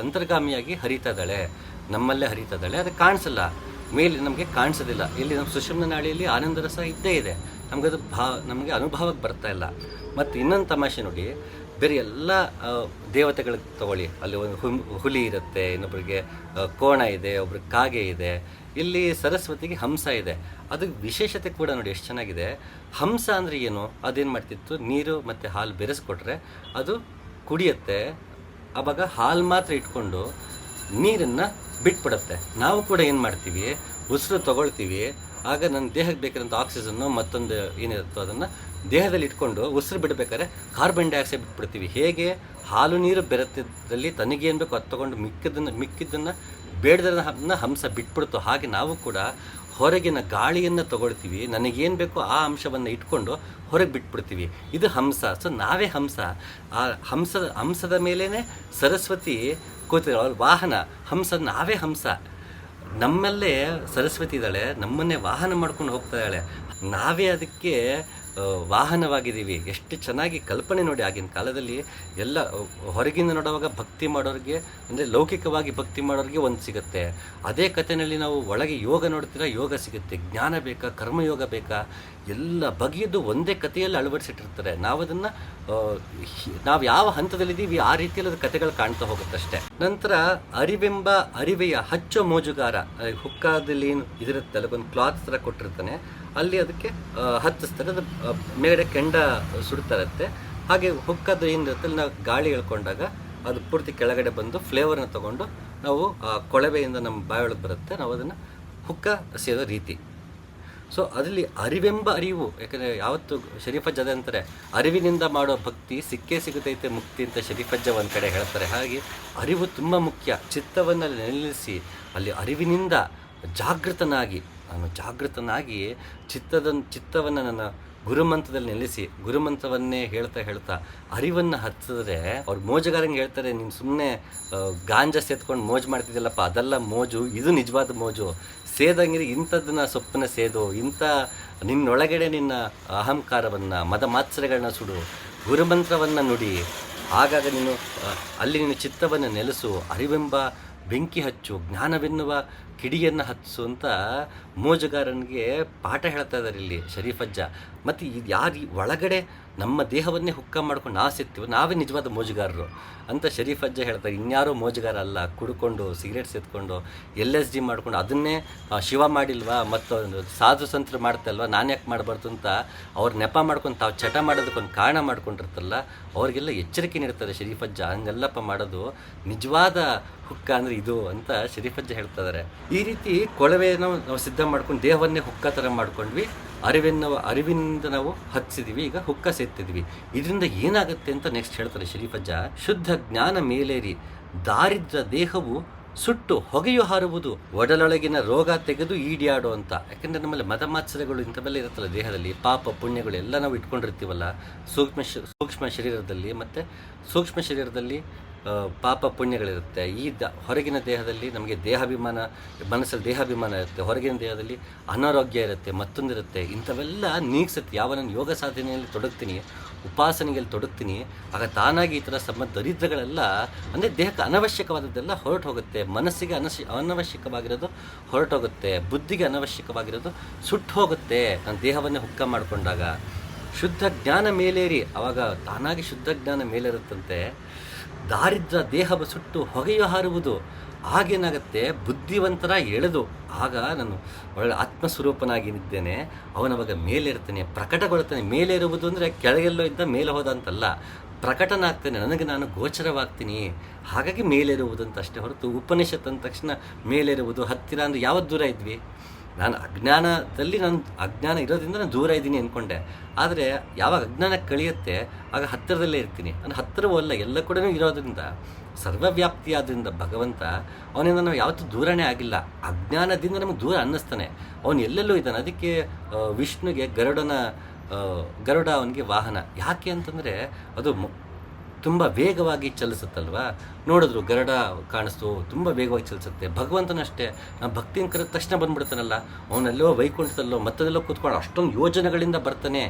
ಅಂತರ್ಗಾಮಿಯಾಗಿ ಹರಿತಾ ಇದ್ದಾಳೆ. ನಮ್ಮಲ್ಲೇ ಹರಿತಾ ಇದ್ದಾಳೆ. ಅದು ಕಾಣಿಸಲ್ಲ. ಮೇಲೆ ನಮಗೆ ಕಾಣಿಸೋದಿಲ್ಲ. ಇಲ್ಲಿ ನಮ್ಮ ಸುಷುಮ್ನ ನಾಳಿಯಲ್ಲಿ ಆನಂದ ರಸ ಇದ್ದೇ ಇದೆ. ನಮಗದು ಭಾ, ನಮಗೆ ಅನುಭವಕ್ಕೆ ಬರ್ತಾ ಇಲ್ಲ. ಮತ್ತು ಇನ್ನೊಂದು ತಮಾಷೆ ನೋಡಿ. ಬೇರೆ ಎಲ್ಲ ದೇವತೆಗಳಿಗೆ ತಗೊಳ್ಳಿ. ಅಲ್ಲಿ ಒಂದು ಹುಲಿ ಇರುತ್ತೆ, ಇನ್ನೊಬ್ರಿಗೆ ಕೋಣ ಇದೆ ಒಬ್ರಿಗೆ ಕಾಗೆ ಇದೆ. ಇಲ್ಲಿ ಸರಸ್ವತಿಗೆ ಹಂಸ ಇದೆ. ಅದು ವಿಶೇಷತೆ ಕೂಡ ನೋಡಿ ಎಷ್ಟು ಚೆನ್ನಾಗಿದೆ. ಹಂಸ ಅಂದರೆ ಏನು? ಅದೇನು ಮಾಡ್ತಿತ್ತು? ನೀರು ಮತ್ತು ಹಾಲು ಬೆರೆಸ್ಕೊಟ್ರೆ ಅದು ಕುಡಿಯುತ್ತೆ. ಆವಾಗ ಹಾಲು ಮಾತ್ರ ಇಟ್ಕೊಂಡು ನೀರನ್ನು ಬಿಟ್ಬಿಡುತ್ತೆ. ನಾವು ಕೂಡ ಏನು ಮಾಡ್ತೀವಿ? ಉಸಿರು ತಗೊಳ್ತೀವಿ. ಆಗ ನನ್ನ ದೇಹಕ್ಕೆ ಬೇಕಿರೋಂಥ ಆಕ್ಸಿಜನ್ನು ಮತ್ತೊಂದು ಏನಿರುತ್ತೋ ಅದನ್ನು ದೇಹದಲ್ಲಿ ಇಟ್ಕೊಂಡು ಉಸಿರು ಬಿಡಬೇಕಾದ್ರೆ ಕಾರ್ಬನ್ ಡೈಆಕ್ಸೈಡ್ ಬಿಟ್ಬಿಡ್ತೀವಿ. ಹೇಗೆ? ಹಾಲು ನೀರು ಬೆರೆತಿದ್ದಲ್ಲಿ ತನಗೇನು ಬೇಕೋ ಅದು ತೊಗೊಂಡು ಮಿಕ್ಕಿದ್ದನ್ನು ಮಿಕ್ಕಿದ್ದನ್ನು, ಬೇಡದನ್ನ ಹಂಸ ಬಿಟ್ಬಿಡ್ತು ಹಾಗೆ ನಾವು ಕೂಡ ಹೊರಗಿನ ಗಾಳಿಯನ್ನು ತಗೊಳ್ತೀವಿ. ನನಗೇನು ಬೇಕೋ ಆ ಅಂಶವನ್ನು ಇಟ್ಕೊಂಡು ಹೊರಗೆ ಬಿಟ್ಬಿಡ್ತೀವಿ. ಇದು ಹಂಸ. ಸೊ, ನಾವೇ ಹಂಸ. ಆ ಹಂಸದ ಹಂಸದ ಮೇಲೇ ಸರಸ್ವತಿ ಕೂತಿರೋ ವಾಹನ. ಹಂಸ, ನಾವೇ ಹಂಸ. ನಮ್ಮಲ್ಲೇ ಸರಸ್ವತಿ ಇದ್ದಾಳೆ. ನಮ್ಮನ್ನೇ ವಾಹನ ಮಾಡ್ಕೊಂಡು ಹೋಗ್ತಾ ಇದ್ದಾಳೆ. ನಾವೇ ಅದಕ್ಕೆ ವಾಹನವಾಗಿದ್ದೀವಿ. ಎಷ್ಟು ಚೆನ್ನಾಗಿ ಕಲ್ಪನೆ ನೋಡಿ ಆಗಿನ ಕಾಲದಲ್ಲಿ ಎಲ್ಲ, ಹೊರಗಿಂದ ನೋಡುವಾಗ ಭಕ್ತಿ ಮಾಡೋರಿಗೆ, ಅಂದರೆ ಲೌಕಿಕವಾಗಿ ಭಕ್ತಿ ಮಾಡೋರಿಗೆ ಒಂದು ಸಿಗುತ್ತೆ. ಅದೇ ಕಥೆನಲ್ಲಿ ನಾವು ಒಳಗೆ ಯೋಗ ನೋಡ್ತೀರಾ, ಯೋಗ ಸಿಗುತ್ತೆ. ಜ್ಞಾನ ಬೇಕಾ, ಕರ್ಮಯೋಗ ಬೇಕಾ? ಎಲ್ಲ ಬಗೆಯದು ಒಂದೇ ಕಥೆಯಲ್ಲಿ ಅಳವಡಿಸಿಟ್ಟಿರ್ತಾರೆ. ನಾವು ಅದನ್ನು ನಾವು ಯಾವ ಹಂತದಲ್ಲಿದ್ದೀವಿ ಆ ರೀತಿಯಲ್ಲಿ ಅದು ಕಥೆಗಳು ಕಾಣ್ತಾ ಹೋಗುತ್ತಷ್ಟೇ. ನಂತರ ಅರಿವೆಂಬ ಅರಿವೆಯ ಹಚ್ಚೋ ಮೋಜುಗಾರ ಹುಕ್ಕಾದಲ್ಲಿ ಏನು ಇದಿರುತ್ತೆ ಅಲ್ಲೊಂದು ಕ್ಲಾತ್ ಥರ ಕೊಟ್ಟಿರ್ತಾನೆ. ಅಲ್ಲಿ ಅದಕ್ಕೆ ಹತ್ತಿಸ್ತಾರೆ ಅದು ಮೇಲೆ ಕೆಂಡ ಸುಡ್ತಾ ಇರುತ್ತೆ ಹಾಗೆ ಹುಕ್ಕದ ಏನಿರುತ್ತೆ ನಾವು ಗಾಳಿ ಎಳ್ಕೊಂಡಾಗ ಅದು ಪೂರ್ತಿ ಕೆಳಗಡೆ ಬಂದು ಫ್ಲೇವರ್ನ ತಗೊಂಡು ನಾವು, ಆ, ಕೊಳವೆಯಿಂದ ನಮ್ಮ ಬಾಯೊಳಗೆ ಬರುತ್ತೆ. ನಾವು ಅದನ್ನು ಹುಕ್ಕ ಸೇದೋ ರೀತಿ. ಸೊ ಅದರಲ್ಲಿ ಅರಿವೆಂಬ ಅರಿವು, ಯಾಕಂದರೆ ಯಾವತ್ತು ಶರೀಫಜ್ಜದ ಅಂತಾರೆ, ಅರಿವಿನಿಂದ ಮಾಡೋ ಭಕ್ತಿ ಸಿಕ್ಕೇ ಸಿಗುತ್ತೈತೆ ಮುಕ್ತಿ ಅಂತ ಶರೀಫಜ್ಜ ಒಂದು ಕಡೆ ಹೇಳ್ತಾರೆ. ಹಾಗೆ ಅರಿವು ತುಂಬ ಮುಖ್ಯ. ಚಿತ್ತವನ್ನು ನಿಲ್ಲಿಸಿ ಅಲ್ಲಿ ಅರಿವಿನಿಂದ ಜಾಗೃತನಾಗಿ ನಾನು ಜಾಗೃತನಾಗಿ ಚಿತ್ತದ ಚಿತ್ತವನ್ನು ನನ್ನ ಗುರುಮಂತ್ರದಲ್ಲಿ ನೆಲೆಸಿ ಗುರುಮಂತ್ರವನ್ನೇ ಹೇಳ್ತಾ ಹೇಳ್ತಾ ಅರಿವನ್ನು ಹತ್ತಿದ್ರೆ, ಅವ್ರು ಮೋಜಗಾರಂಗೆ ಹೇಳ್ತಾರೆ, ನೀನು ಸುಮ್ಮನೆ ಗಾಂಜಾ ಸೇತ್ಕೊಂಡು ಮೋಜು ಮಾಡ್ತಿದ್ದಿಲ್ಲಪ್ಪ ಅದೆಲ್ಲ ಮೋಜು, ಇದು ನಿಜವಾದ ಮೋಜು. ಸೇದಂಗಿರಿ ಇಂಥದ್ದನ್ನ ಸೊಪ್ಪನ್ನ ಸೇದು, ಇಂಥ ನಿನ್ನೊಳಗಡೆ ನಿನ್ನ ಅಹಂಕಾರವನ್ನು, ಮದ ಮಾತ್ಸರಗಳನ್ನ ಸುಡು, ಗುರುಮಂತ್ರವನ್ನು ನುಡಿ. ಆಗಾಗ ನೀನು ಅಲ್ಲಿ ನಿನ್ನ ಚಿತ್ತವನ್ನು ನೆಲೆಸು, ಅರಿವೆಂಬ ಬೆಂಕಿ ಹಚ್ಚು, ಜ್ಞಾನವೆನ್ನುವ ಕಿಡಿಯನ್ನು ಹಚ್ಚು ಅಂತ ಮೋಜಗಾರನಿಗೆ ಪಾಠ ಹೇಳ್ತಾ ಇದ್ದಾರೆ ಇಲ್ಲಿ ಶರೀಫಜ್ಜ. ಮತ್ತು ಇದು ಯಾರು ಒಳಗಡೆ ನಮ್ಮ ದೇಹವನ್ನೇ ಹುಕ್ಕ ಮಾಡ್ಕೊಂಡು ನಾವು ಸಿಗ್ತೀವೋ. ನಾವೇ ನಿಜವಾದ ಮೋಜುಗಾರರು. ಅಂತ ಶರೀಫ್ ಅಜ್ಜ ಹೇಳ್ತಾರೆ. ಇನ್ಯಾರೋ ಮೋಜುಗಾರ ಅಲ್ಲ. ಕುಡ್ಕೊಂಡು, ಸಿಗರೇಟ್ ಸೇತ್ಕೊಂಡು ಎಲ್ ಎಸ್ ಜಿ ಮಾಡ್ಕೊಂಡು ಅದನ್ನೇ ಶಿವ ಮಾಡಿಲ್ವಾ ಮತ್ತು ಸಾಧು ಸಂತರು ಮಾಡ್ತಾ ಇಲ್ವಾ ನಾನು ಯಾಕೆ ಮಾಡಬಾರ್ದು ಅಂತ ಅವ್ರು ನೆಪ ಮಾಡ್ಕೊಂಡು ತಾವು ಚಟ ಮಾಡೋದಕ್ಕೊಂದು ಕಾರಣ ಮಾಡ್ಕೊಂಡಿರ್ತಲ್ಲ ಅವರಿಗೆಲ್ಲ ಎಚ್ಚರಿಕೆ ನೀಡ್ತಾರೆ ಶರೀಫಜ್ಜ ಹಂಗೆಲ್ಲಪ್ಪ ಮಾಡೋದು ನಿಜವಾದ ಹುಕ್ಕ ಅಂದರೆ ಇದು ಅಂತ ಶರೀಫಜ್ಜ ಹೇಳ್ತಾ ಇದ್ದಾರೆ ಈ ರೀತಿ ಕೊಳವೆಯನ್ನು ನಾವು ಸಿದ್ಧ ಮಾಡ್ಕೊಂಡು ದೇಹವನ್ನೇ ಹುಕ್ಕ ಥರ ಮಾಡ್ಕೊಂಡ್ವಿ. ಅರಿವಿನ ಅರಿವಿನಿಂದ ನಾವು ಹತ್ತಿಸಿದ್ವಿ ಈಗ ಹುಕ್ಕ ಸೇರ್ತಿದ್ವಿ ಇದರಿಂದ ಏನಾಗುತ್ತೆ ಅಂತ ನೆಕ್ಸ್ಟ್ ಹೇಳ್ತಾರೆ ಶ್ರೀಪಜ್ಜ ಶುದ್ಧ ಜ್ಞಾನ ಮೇಲೇರಿ. ದಾರಿದ್ರ ದೇಹವು ಸುಟ್ಟು ಹೊಗೆಯು ಹಾರುವುದು, ಒಡಲೊಳಗಿನ ರೋಗ ತೆಗೆದು ಈಡಿಯಾಡು ಅಂತ. ಯಾಕಂದ್ರೆ ನಮ್ಮಲ್ಲಿ ಮತಮಾತ್ಸರಗಳು ಇಂಥವೆಲ್ಲ ಇರುತ್ತಲ್ಲ ದೇಹದಲ್ಲಿ, ಪಾಪ ಪುಣ್ಯಗಳು ಎಲ್ಲ ನಾವು ಇಟ್ಕೊಂಡಿರ್ತೀವಲ್ಲ, ಸೂಕ್ಷ್ಮ ಸೂಕ್ಷ್ಮ ಶರೀರದಲ್ಲಿ ಮತ್ತು ಸೂಕ್ಷ್ಮ ಶರೀರದಲ್ಲಿ ಪಾಪ ಪುಣ್ಯಗಳಿರುತ್ತೆ. ಈ ದ, ಹೊರಗಿನ ದೇಹದಲ್ಲಿ ನಮಗೆ ದೇಹಾಭಿಮಾನ, ಮನಸ್ಸಲ್ಲಿ ದೇಹಾಭಿಮಾನ ಇರುತ್ತೆ. ಹೊರಗಿನ ದೇಹದಲ್ಲಿ ಅನಾರೋಗ್ಯ ಇರುತ್ತೆ, ಮತ್ತೊಂದಿರುತ್ತೆ. ಇಂಥವೆಲ್ಲ ನೀಗ್ಸುತ್ತೆ. ಯಾವ ನಾನು ಯೋಗ ಸಾಧನೆಯಲ್ಲಿ ತೊಡಗ್ತೀನಿ, ಉಪಾಸನೆಯಲ್ಲಿ ತೊಡಗ್ತೀನಿ, ಆಗ ತಾನಾಗಿ ಈ ಥರ ಸಮ, ದರಿದ್ರಗಳೆಲ್ಲ, ಅಂದರೆ ದೇಹಕ್ಕೆ ಅನವಶ್ಯಕವಾದದ್ದೆಲ್ಲ ಹೊರಟು ಹೋಗುತ್ತೆ. ಮನಸ್ಸಿಗೆ ಅನಶ್ಯ ಅನವಶ್ಯಕವಾಗಿರೋದು ಹೊರಟೋಗುತ್ತೆ ಬುದ್ಧಿಗೆ ಅನವಶ್ಯಕವಾಗಿರೋದು ಸುಟ್ಟು ಹೋಗುತ್ತೆ. ನನ್ನ ದೇಹವನ್ನೇ ಹುಕ್ಕ ಮಾಡಿಕೊಂಡಾಗ. ಶುದ್ಧ ಜ್ಞಾನ ಮೇಲೇರಿ. ಆವಾಗ ತಾನಾಗಿ ಶುದ್ಧ ಜ್ಞಾನ ಮೇಲೇರುತ್ತಂತೆ. ದಾರಿದ್ರ ದೇಹವ ಸುಟ್ಟು ಹೊಗೆಯು ಹಾರುವುದು ಆಗೇನಾಗತ್ತೆ ಬುದ್ಧಿವಂತರ ಎಳೆದು. ಆಗ ನಾನು ಒಳ್ಳೆ ಆತ್ಮಸ್ವರೂಪನಾಗಿ ನಿದ್ದೇನೆ. ಅವನವಾಗ ಮೇಲೇರ್ತಾನೆ ಪ್ರಕಟಗೊಳ್ತಾನೆ ಮೇಲೇರುವುದು ಅಂದರೆ ಕೆಳಗೆಲ್ಲೋ ಇದ್ದ ಮೇಲೆ ಹೋದ ಅಂತಲ್ಲ ಪ್ರಕಟನಾಗ್ತೇನೆ, ನನಗೆ ನಾನು ಗೋಚರವಾಗ್ತೀನಿ. ಹಾಗಾಗಿ ಮೇಲೇರುವುದು ಅಂತ ಅಷ್ಟೇ ಹೊರತು ಉಪನಿಷತ್ ಅಂದ ತಕ್ಷಣ ಮೇಲೇರುವುದು ಹತ್ತಿರ ಅಂದರೆ ಯಾವ ದೂರ ಇದ್ವಿ? ನಾನು ಅಜ್ಞಾನದಲ್ಲಿ ನಾನು ಅಜ್ಞಾನ ಇರೋದ್ರಿಂದ ನಾನು ದೂರ ಇದ್ದೀನಿ ಅಂದ್ಕೊಂಡೆ ಆದರೆ ಯಾವಾಗ ಅಜ್ಞಾನ ಕಳಿಯುತ್ತೆ, ಆಗ ಹತ್ತಿರದಲ್ಲೇ ಇರ್ತೀನಿ. ಅಂದರೆ ಹತ್ತಿರವೂ ಅಲ್ಲ, ಎಲ್ಲ ಕೂಡ ಇರೋದ್ರಿಂದ. ಸರ್ವವ್ಯಾಪ್ತಿಯಾದ್ರಿಂದ ಭಗವಂತ ಅವನಿಂದ ನಾವು ಯಾವತ್ತೂ ದೂರನೇ ಆಗಿಲ್ಲ. ಅಜ್ಞಾನದಿಂದ ನಮಗೆ ದೂರ ಅನ್ನಿಸ್ತಾನೆ. ಅವನು ಎಲ್ಲೆಲ್ಲೂ ಇದ್ದಾನೆ. ಅದಕ್ಕೆ ವಿಷ್ಣುಗೆ ಗರುಡನ ಗರುಡ ಅವನಿಗೆ ವಾಹನ. ಯಾಕೆ ಅಂತಂದರೆ ಅದು ತುಂಬ ವೇಗವಾಗಿ ಚಲಿಸುತ್ತಲ್ವಾ? ನೋಡಿದ್ರು ಗರಡ ಕಾಣಿಸ್ತು, ತುಂಬ ವೇಗವಾಗಿ ಚಲಿಸುತ್ತೆ. ಭಗವಂತನಷ್ಟೇ ನಾವು ಭಕ್ತಿನ ಕರೆದ ತಕ್ಷಣ ಬಂದ್ಬಿಡ್ತಾನಲ್ಲ. ಅವನೆಲ್ಲೋ ವೈಕುಂಠದಲ್ಲೋ, ಮತ್ತದೆಲ್ಲೋ ಕೂತ್ಕೊಂಡು ಅಷ್ಟೊಂದು ಯೋಜನೆಗಳಿಂದ ಬರ್ತಾನೆ